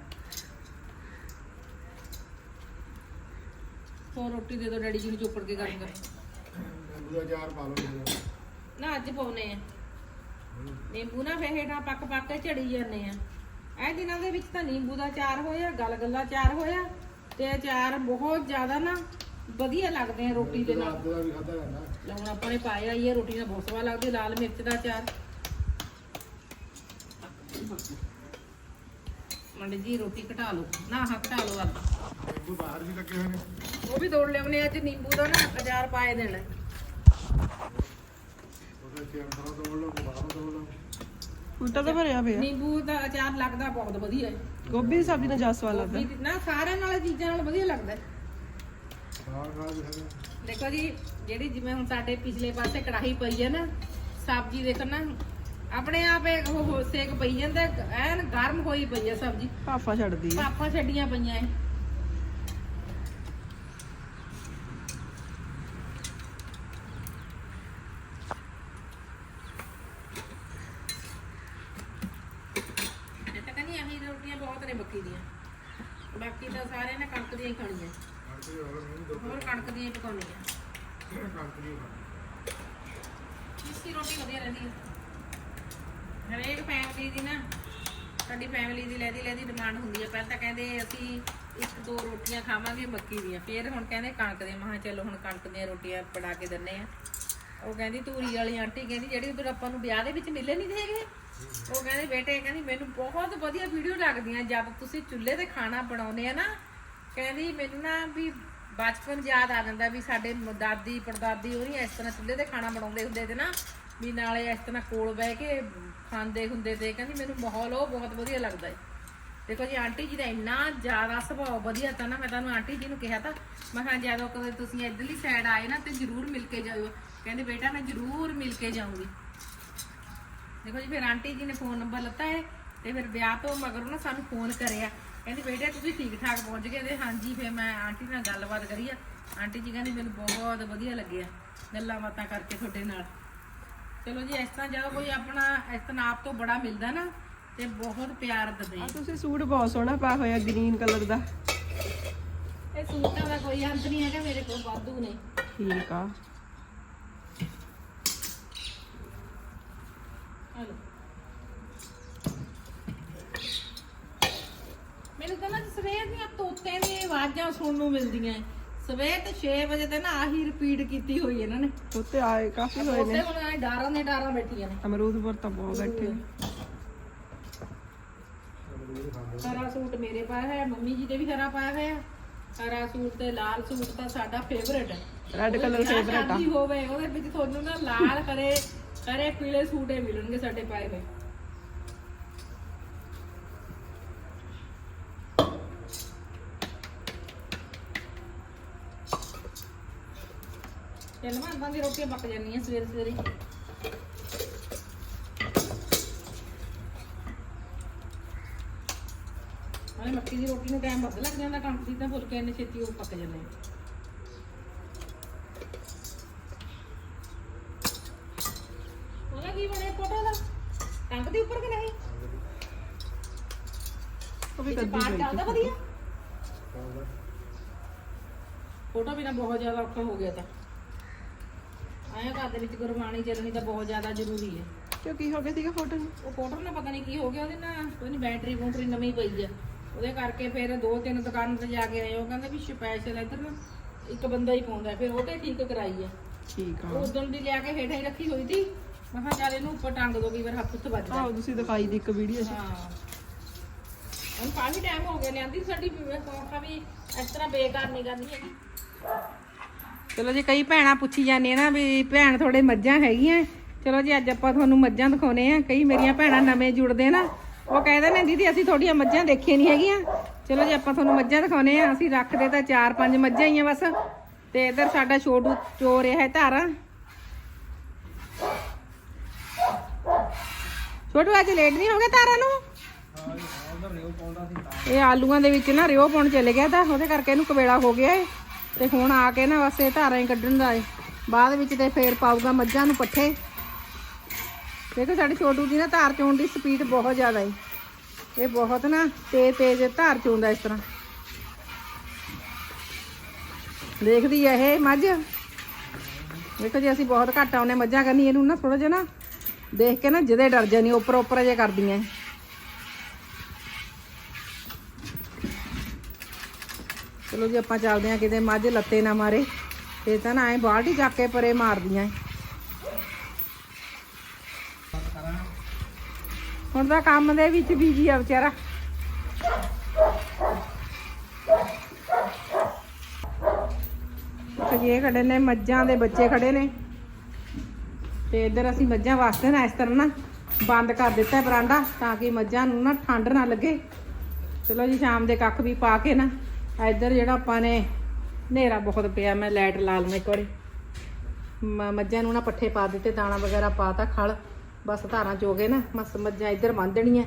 ਹੋਰ ਰੋਟੀ ਦੇ ਦੋ ਡੈਡੀ ਜੀ ਨੂੰ ਚੋਪੜ ਕੇ ਕਰੂੰਗਾ ਨਿੰਬੂ ਦਾ ਅਚਾਰ ਪਾ ਲਓ ਵਿੱਚ। ਨਾ ਅੱਜ ਪਾਉਨੇ ਆ। ਨਿੰਬੂ ਨਾ ਫੇ ਹੇਠਾਂ ਪੱਕ ਪੱਕ ਕੇ ਝੜੀ ਜਾਂਦੇ ਆ। ਇਹ ਦਿਨਾਂ ਦੇ ਵਿੱਚ ਤਾਂ ਨਿੰਬੂ ਦਾ ਅਚਾਰ ਹੋਇਆ ਗਲਗਲਾ ਅਚਾਰ ਹੋਇਆ ਤੇ ਅਚਾਰ ਬਹੁਤ ਜ਼ਿਆਦਾ ਨਾ ਵਧੀਆ ਲੱਗਦੇ ਆ ਰੋਟੀ ਦੇ ਨਾਲ। ਦਾ ਵੀ ਖਾਧਾ ਜਾਂਦਾ। ਲਾਉਣ ਆਪਾਂ ਨੇ ਪਾਇਆ ਹੀ ਆ ਰੋਟੀ ਨਾਲ ਬਹੁਤ ਸਵਾਦ ਲੱਗਦੀ ਲਾਲ ਮਿਰਚ ਦਾ ਅਚਾਰ। ਮੰਡੀ ਜੀ ਰੋਟੀ ਘਟਾ ਲਓ। ਨਾ ਹਾਂ ਘਟਾ ਲਓ ਅੱਜ ਨਿੰਬੂ ਬਾਹਰ ਵੀ ਲੱਗੇ ਹੋਏ ਨੇ। ਉਹ ਵੀ ਤੋੜ ਲਿਆਉਣੇ ਅੱਜ ਨਿੰਬੂ ਦਾ ਨਾ ਅਚਾਰ ਪਾਏ ਦੇਣਾ ਉਹਦੇ ਚ ਅੰਦਰੋਂ ਤੋੜ ਲਓ ਬਾਹਰੋਂ ਤੋੜ ਲਓ। ਉਲਟਾ ਤਾਂ ਭਰਿਆ ਪਿਆ। ਨਿੰਬੂ ਦਾ ਅਚਾਰ ਲੱਗਦਾ ਬਹੁਤ ਵਧੀਆ। ਹੈ ਗੋਭੀ ਦੀ ਸਬਜ਼ੀ ਨਾਲ ਜ਼ਿਆਦਾ ਸਵਾਦ ਲੱਗਦਾ। ਨਾ ਸਾਰਿਆਂ ਨਾਲ ਚੀਜ਼ਾਂ ਨਾਲ ਵਧੀਆ ਲੱਗਦਾ। ਹੈ। ਦੇਖੋ ਜੀ ਜਿਹੜੀ ਜਿਵੇਂ ਹੁਣ ਸਾਡੇ ਪਿਛਲੇ ਪਾਸੇ ਕੜਾਹੀ ਪਈ ਹੈ ਨਾ ਸਬਜ਼ੀ ਦੇਖੋ ਨਾ ਆਪਣੇ ਆਪ ਇਹ ਉਹ ਸੇਕ ਪਈ ਜਾਂਦਾ ਐਨ ਗਰਮ ਹੋਈ ਪਈ ਹੈ ਸਬਜ਼ੀ। ਭਾਫਾ ਛੱਡਦੀ ਪਾਪਾ ਛੱਡੀਆਂ ਪਈਆਂ ਐ ਇਹ ਤਾਂ ਕਹਿੰਦੀ ਆਹੀ ਰੋਟੀਆਂ ਬਹੁਤ ਨੇ ਬੱਕੀ ਦੀਆਂ ਬਾਕੀ ਤਾਂ ਸਾਰੇ ਨੇ ਕਣਕ ਦੀਆਂ ਹੀ ਖਾਣੀਆਂ ਕਣਕ ਦੀ ਹੋਰ ਨਹੀਂ ਦੋ ਹੋਰ ਕਣਕ ਦੀਆਂ ਹੀ ਪਕਾਉਣੀਆਂ ਕਣਕ ਦੀ ਖਾਣੀ। ਇਸੀ ਰੋਟੀ ਵਧੀਆ ਰਹਿੰਦੀ ਹੈ ਹਰੇਕ ਫੈਮਿਲੀ ਦੀ ਨਾ ਸਾਡੀ ਫੈਮਿਲੀ ਦੀ ਲੈਦੀ ਲੈਦੀ ਡਿਮਾਂਡ ਹੁੰਦੀ ਹੈ ਪਹਿਲਾਂ ਤਾਂ ਕਹਿੰਦੇ ਅਸੀਂ ਇੱਕ ਦੋ ਰੋਟੀਆਂ ਖਾਵਾਂਗੇ ਮੱਕੀ ਦੀਆਂ ਫਿਰ ਹੁਣ ਕਹਿੰਦੇ ਕਣਕ ਦੀਆਂ ਮਹਾਂ ਚਲੋ ਹੁਣ ਕਣਕ ਦੀਆਂ ਰੋਟੀਆਂ ਬਣਾ ਕੇ ਦਿੰਨੇ ਆ। ਉਹ ਕਹਿੰਦੀ ਧੂਰੀ ਵਾਲੀ ਆਂਟੀ ਕਹਿੰਦੀ ਜਿਹੜੀ ਉਧਰ ਆਪਾਂ ਨੂੰ ਵਿਆਹ ਦੇ ਵਿੱਚ ਮਿਲੇ ਨਹੀਂ ਹੈਗੇ। ਉਹ ਕਹਿੰਦੇ ਬੇਟੇ ਕਹਿੰਦੀ ਮੈਨੂੰ ਬਹੁਤ ਵਧੀਆ ਵੀਡੀਓ ਲੱਗਦੀਆਂ ਜਦ ਤੁਸੀਂ ਚੁੱਲ੍ਹੇ ਤੇ ਖਾਣਾ ਬਣਾਉਂਦੇ ਆ ਨਾ। ਕਹਿੰਦੀ ਮੈਨੂੰ ਨਾ ਵੀ ਬਚਪਨ ਯਾਦ ਆ ਜਾਂਦਾ ਵੀ ਸਾਡੇ ਦਾਦੀ, ਪੜਦਾਦੀ ਉਹ ਨਹੀਂ ਇਸ ਤਰ੍ਹਾਂ ਚੁੱਲ੍ਹੇ ਤੇ ਖਾਣਾ ਬਣਾਉਂਦੇ ਹੁੰਦੇ ਤੇ ਨਾ। ਵੀ ਨਾਲੇ ਇਸ ਤਰ੍ਹਾਂ ਕੋਲ ਬਹਿ ਕੇ ਖਾਂਦੇ ਹੁੰਦੇ ਤੇ ਕਹਿੰਦੀ ਮੈਨੂੰ ਮਾਹੌਲ ਉਹ ਬਹੁਤ ਵਧੀਆ ਲੱਗਦਾ ਹੈ ਦੇਖੋ ਜੀ, ਆਂਟੀ ਜੀ ਦਾ ਇੰਨਾ ਜ਼ਿਆਦਾ ਸੁਭਾਅ ਵਧੀਆ ਤਾਂ ਨਾ, ਮੈਂ ਤੁਹਾਨੂੰ ਆਂਟੀ ਜੀ ਨੂੰ ਕਿਹਾ ਤਾਂ, ਮੈਂ ਕਿਹਾ ਜਦੋਂ ਕਦੇ ਤੁਸੀਂ ਇੱਧਰਲੀ ਸਾਈਡ ਆਏ ਨਾ ਤੇ ਜ਼ਰੂਰ ਮਿਲ ਕੇ ਜਾਇਓ। ਕਹਿੰਦੇ, ਬੇਟਾ, ਮੈਂ ਜ਼ਰੂਰ ਮਿਲ ਕੇ ਜਾਊਂਗੀ। ਦੇਖੋ ਜੀ, ਫਿਰ ਆਂਟੀ ਜੀ ਨੇ ਫੋਨ ਨੰਬਰ ਲੱਤਾ ਹੈ ਤੇ ਫਿਰ ਵਿਆਹ ਤੋਂ ਮਗਰੋਂ ਨਾ ਸਾਨੂੰ ਫੋਨ ਕਰਿਆ। ਕਹਿੰਦੀ, ਬੇਟਾ, ਤੁਸੀਂ ਠੀਕ ਠਾਕ ਪਹੁੰਚ ਗਏ ਤੇ ਹਾਂਜੀ, ਫਿਰ ਮੈਂ ਆਂਟੀ ਨਾਲ ਗੱਲਬਾਤ ਕਰੀ ਆ। ਆਂਟੀ ਜੀ ਕਹਿੰਦੀ, ਮੈਨੂੰ ਬਹੁਤ ਵਧੀਆ ਲੱਗਿਆ ਗੱਲਾਂ ਬਾਤਾਂ ਕਰਕੇ ਤੁਹਾਡੇ ਨਾਲ। ਚਲੋ ਜੀ, ਇਸ ਤਰ੍ਹਾਂ ਜਦੋਂ ਕੋਈ ਆਪਣਾ ਇਸ ਤਰ੍ਹਾਂ ਆਪ ਤੋਂ ਬੜਾ ਮਿਲਦਾ ਨਾ ਤੇ ਬਹੁਤ ਪਿਆਰ ਦਿੰਦੇ ਆ। ਤੁਸੀਂ ਸੂਟ ਬਹੁਤ ਸੋਹਣਾ ਪਾਇਆ ਹੋਇਆ ਗ੍ਰੀਨ ਕਲਰ ਦਾ। ਇਹ ਸੂਟਾਂ ਦਾ ਕੋਈ ਅੰਤ ਨਹੀਂ ਹੈਗਾ ਮੇਰੇ ਕੋਲ ਵਾਧੂ ਨੇ। ਠੀਕ ਆ। ਹਲੋ। ਮੈਨੂੰ ਤਾਂ ਨਾ ਸਵੇਰ ਦੀਆਂ ਤੋਤਿਆਂ ਦੀਆਂ ਆਵਾਜ਼ਾਂ ਸੁਣਨ ਨੂੰ ਮਿਲਦੀਆਂ ਐ। ਸਵੇਰ ਤੇ 6 ਵਜੇ ਤੇ ਨਾ ਆਹੀ ਰਿਪੀਟ ਕੀਤੀ ਹੋਈ ਇਹਨਾਂ ਨੇ। ਉੱਤੇ ਆਏ ਕਾਫੀ ਹੋਏ ਤੋਤੇ ਨੇ ਹੁਣ ਐਂ ਡਾਰਾਂ ਦੇ ਡਾਰਾਂ ਬੈਠੀਆਂ ਨੇ। ਅਮਰੂਦਪੁਰ ਤਾਂ ਬਹੁਤ ਬੈਠੇ ਨੇ। ਹਰਾ ਸੂਟ ਮੇਰੇ ਪਾਇਆ ਹੋਇਆ ਮੰਮੀ ਜੀ ਦੇ ਵੀ ਹਰਾ ਪਾਇਆ ਹੋਇਆ। ਹਰਾ ਸੂਟ ਤੇ ਲਾਲ ਸੂਟ ਤਾਂ ਸਾਡਾ ਫੇਵਰੇਟ ਹੈ ਰੈੱਡ ਕਲਰ ਫੇਵਰੇਟ ਆ। ਹੋਵੇ ਉਹਦੇ ਵਿੱਚ ਤੁਹਾਨੂੰ ਨਾ ਲਾਲ ਕਰੇ ਕਰੇ ਪੀਲੇ ਸੂਟੇ ਮਿਲਣਗੇ ਸਾਡੇ ਪਾਏ ਹੋਏ। ਚੱਲ ਮੈਂ ਦੀ ਪੱਕ ਜਾਂਦੀਆਂ ਸਵੇਰੇ ਸਵੇਰੇ ਮੱਕੀ ਦੀ ਰੋਟੀ ਨੂੰ ਟਾਈਮ ਵੱਧ ਲੱਗ ਜਾਂਦਾ ਦੀ ਤਾਂ ਫੁਲਕੇ ਇੰਨੇ ਛੇਤੀ ਉਹ ਪੱਕ ਜਾਂਦੇ ਆ ਉਹਦਾ ਕੀ ਬਣਿਆ ਫੋਟੋ ਦਾ ਟੰਗ ਦੇ ਉੱਪਰ ਕਿ ਨਹੀਂ? ਉਹ ਵੀ ਵਿੱਚ ਪਾਟ ਗਈ ਚੱਲਦਾ ਵਧੀਆ? ਫੋਟੋ ਬਿਨਾ ਬਹੁਤ ਜ਼ਿਆਦਾ ਔਖਾ ਹੋ ਗਿਆ ਤਾਂ। ਆਇਆ ਘਰ ਦੇ ਵਿੱਚ ਗੁਰਬਾਣੀ ਚੱਲਣੀ ਤਾਂ ਬਹੁਤ ਜ਼ਿਆਦਾ ਜ਼ਰੂਰੀ ਹੈ। ਕਿਉਂ ਕੀ ਹੋ ਗਿਆ ਸੀਗਾ ਫੋਟੋ ਨੂੰ? ਉਹ ਫੋਟੋ ਨਾਲ ਪਤਾ ਨਹੀਂ ਕੀ ਹੋ ਗਿਆ ਉਹਦੇ ਨਾਲ ਪਤਾ ਨਹੀਂ ਬੈਟਰੀ ਬੂਟਰੀ ਨਵੀਂ ਪਈ ਆ। ਉਹਦੇ ਕਰਕੇ ਫਿਰ ਦੋ ਤਿੰਨ ਦੁਕਾਨਾਂ ਤੇ ਜਾ ਕੇ ਆਏ ਉਹ ਕਹਿੰਦੇ ਵੀ ਸਪੈਸ਼ਲ ਇੱਧਰ ਨਾ ਇੱਕ ਬੰਦਾ ਹੀ ਪਾਉਂਦਾ। ਫਿਰ ਉਹ ਤੇ ਠੀਕ ਕਰਾਈ ਆ। ਠੀਕ ਆ। ਉਦੋਂ ਦੀ ਲਿਆ ਕੇ ਹੇਠਾਂ ਹੀ ਰੱਖੀ ਹੋਈ ਸੀ। ਮੈਂ ਕਿਹਾ ਚੱਲ ਇਹਨੂੰ ਉੱਪਰ ਟੰਗ ਦੋ ਕਈ ਵਾਰ ਹੱਥ ਉੱਤੇ ਵੱਜਦਾ। ਆਹ ਤੁਸੀਂ ਦਿਖਾਈ ਦੀ ਇੱਕ ਵੀਡੀਓ 'ਚ। ਹਾਂ। ਹੁਣ ਕਾਫੀ ਟਾਈਮ ਹੋ ਗਿਆ ਲਿਆਂਦੀ ਸਾਡੀ ਕੋਖਾ ਵੀ ਇਸ ਤਰ੍ਹਾਂ ਬੇਕਾਰ ਨਹੀਂ ਕਰਨੀ ਹੈਗੀ। ਚਲੋ ਜੀ ਕਈ ਭੈਣਾਂ ਪੁੱਛੀ ਜਾਂਦੀਆਂ ਨਾ ਵੀ ਭੈਣ ਥੋੜੇ ਮੱਝਾਂ ਹੈਗੀਆਂ। ਚਲੋ ਜੀ ਅੱਜ ਆਪਾਂ ਤੁਹਾਨੂੰ ਮੱਝਾਂ ਦਿਖਾਉਨੇ ਆ ਕਈ ਮੇਰੀਆਂ ਭੈਣਾਂ ਨਵੇਂ ਜੁੜਦੇ ਨਾ। ਉਹ ਕਹਿੰਦੇ ਨੇ, ਦੀਦੀ, ਅਸੀਂ ਤੁਹਾਡੀਆਂ ਮੱਝਾਂ ਦੇਖੀਆਂ ਨਹੀਂ ਹੈਗੀਆਂ। ਚਲੋ ਜੀ, ਆਪਾਂ ਤੁਹਾਨੂੰ ਮੱਝਾਂ ਦਿਖਾਉਨੇ ਆ ਅਸੀਂ ਰੱਖਦੇ ਤਾਂ ਚਾਰ ਪੰਜ ਮੱਝਾਂ ਹੀ ਆ ਬਸ। ਤੇ ਇਧਰ ਸਾਡਾ ਛੋਟੂ ਚੋ ਰਿਹਾ ਹੈ ਧਾਰਾਂ। ਛੋਟੂ, ਅੱਜ ਲੇਟ ਨਹੀਂ ਹੋ ਗਿਆ ਧਾਰਾ ਨੂੰ? ਇਹ ਆਲੂਆਂ ਦੇ ਵਿੱਚ ਨਾ ਰਿਓ ਪਾਉਣ ਚਲੇ ਗਿਆ ਤਾਂ, ਉਹਦੇ ਕਰਕੇ ਇਹਨੂੰ ਕਵੇਲਾ ਹੋ ਗਿਆ ਏ। ਤੇ ਹੁਣ ਆ ਕੇ ਨਾ ਬਸ ਇਹ ਧਾਰਾਂ ਹੀ ਕੱਢਣ ਦਾ ਏ। ਬਾਅਦ ਵਿੱਚ ਤੇ ਫੇਰ ਪਾਊਗਾ ਮੱਝਾਂ ਨੂੰ ਪੱਠੇ। ਦੇਖੋ ਸਾਡੇ ਛੋਟੂ ਦੀ ਨਾ ਧਾਰ ਚੋਣ ਦੀ ਸਪੀਡ ਬਹੁਤ ਜ਼ਿਆਦਾ ਏ। ਇਹ ਬਹੁਤ ਨਾ ਤੇਜ਼ ਤੇਜ਼ ਧਾਰ ਚੋਂਦਾ ਇਸ ਤਰ੍ਹਾਂ। ਦੇਖਦੀ ਆ ਇਹ ਮੱਝ। ਦੇਖੋ ਜੀ, ਅਸੀਂ ਬਹੁਤ ਘੱਟ ਆਉਨੇ ਮੱਝਾਂ ਕਰਨੀ ਇਹਨੂੰ ਨਾ ਥੋੜਾ ਜਿਹਾ ਨਾ ਦੇਖ ਕੇ ਨਾ ਜਦੇ ਡਰ ਜਾਨੀ ਉੱਪਰ ਉੱਪਰ ਜੇ ਕਰਦੀਆਂ। ਚਲੋ ਜੀ, ਆਪਾਂ ਚੱਲਦੇ ਆ ਕਿਤੇ ਮੱਝ ਲੱਤੇ ਨਾ ਮਾਰੇ। ਇਹ ਤਾਂ ਨਾ ਐ ਬਾਲਟੀ ਚੱਕ ਕੇ ਪਰੇ ਮਾਰਦੀਆਂ। ਹੁਣ ਤਾਂ ਕੰਮ ਦੇ ਵਿੱਚ ਬੀਜੀ ਆ ਵਿਚਾਰਾ। ਇਹ ਖੜੇ ਨੇ, ਮੱਝਾਂ ਦੇ ਬੱਚੇ ਖੜੇ ਨੇ। ਤੇ ਇੱਧਰ ਅਸੀਂ ਮੱਝਾਂ ਵਾਸਤੇ ਨਾ ਇਸ ਤਰ੍ਹਾਂ ਨਾ ਬੰਦ ਕਰ ਦਿੱਤਾ ਹੈ ਬਰਾਂਡਾ ਤਾਂ ਕਿ ਮੱਝਾਂ ਨੂੰ ਨਾ ਠੰਡ ਨਾ ਲੱਗੇ। ਚਲੋ ਜੀ, ਸ਼ਾਮ ਦੇ ਕੱਖ ਵੀ ਪਾ ਕੇ ਨਾ ਇੱਧਰ ਜਿਹੜਾ ਆਪਾਂ ਨੇ ਹਨੇਰਾ ਬਹੁਤ ਪਿਆ, ਮੈਂ ਲਾਈਟ ਲਾ ਲਵਾਂ ਇੱਕ ਵਾਰੀ। ਮੱਝਾਂ ਨੂੰ ਨਾ ਪੱਠੇ ਪਾ ਦਿੱਤੇ, ਦਾਣਾ ਵਗੈਰਾ ਪਾਤਾ ਖਲ। ਬਸ ਧਾਰਾਂ ਚੋਗੇ ਨਾ ਮਸ ਮੱਝਾਂ ਇੱਧਰ ਬੰਨ੍ਹ ਦੇਣੀਆਂ।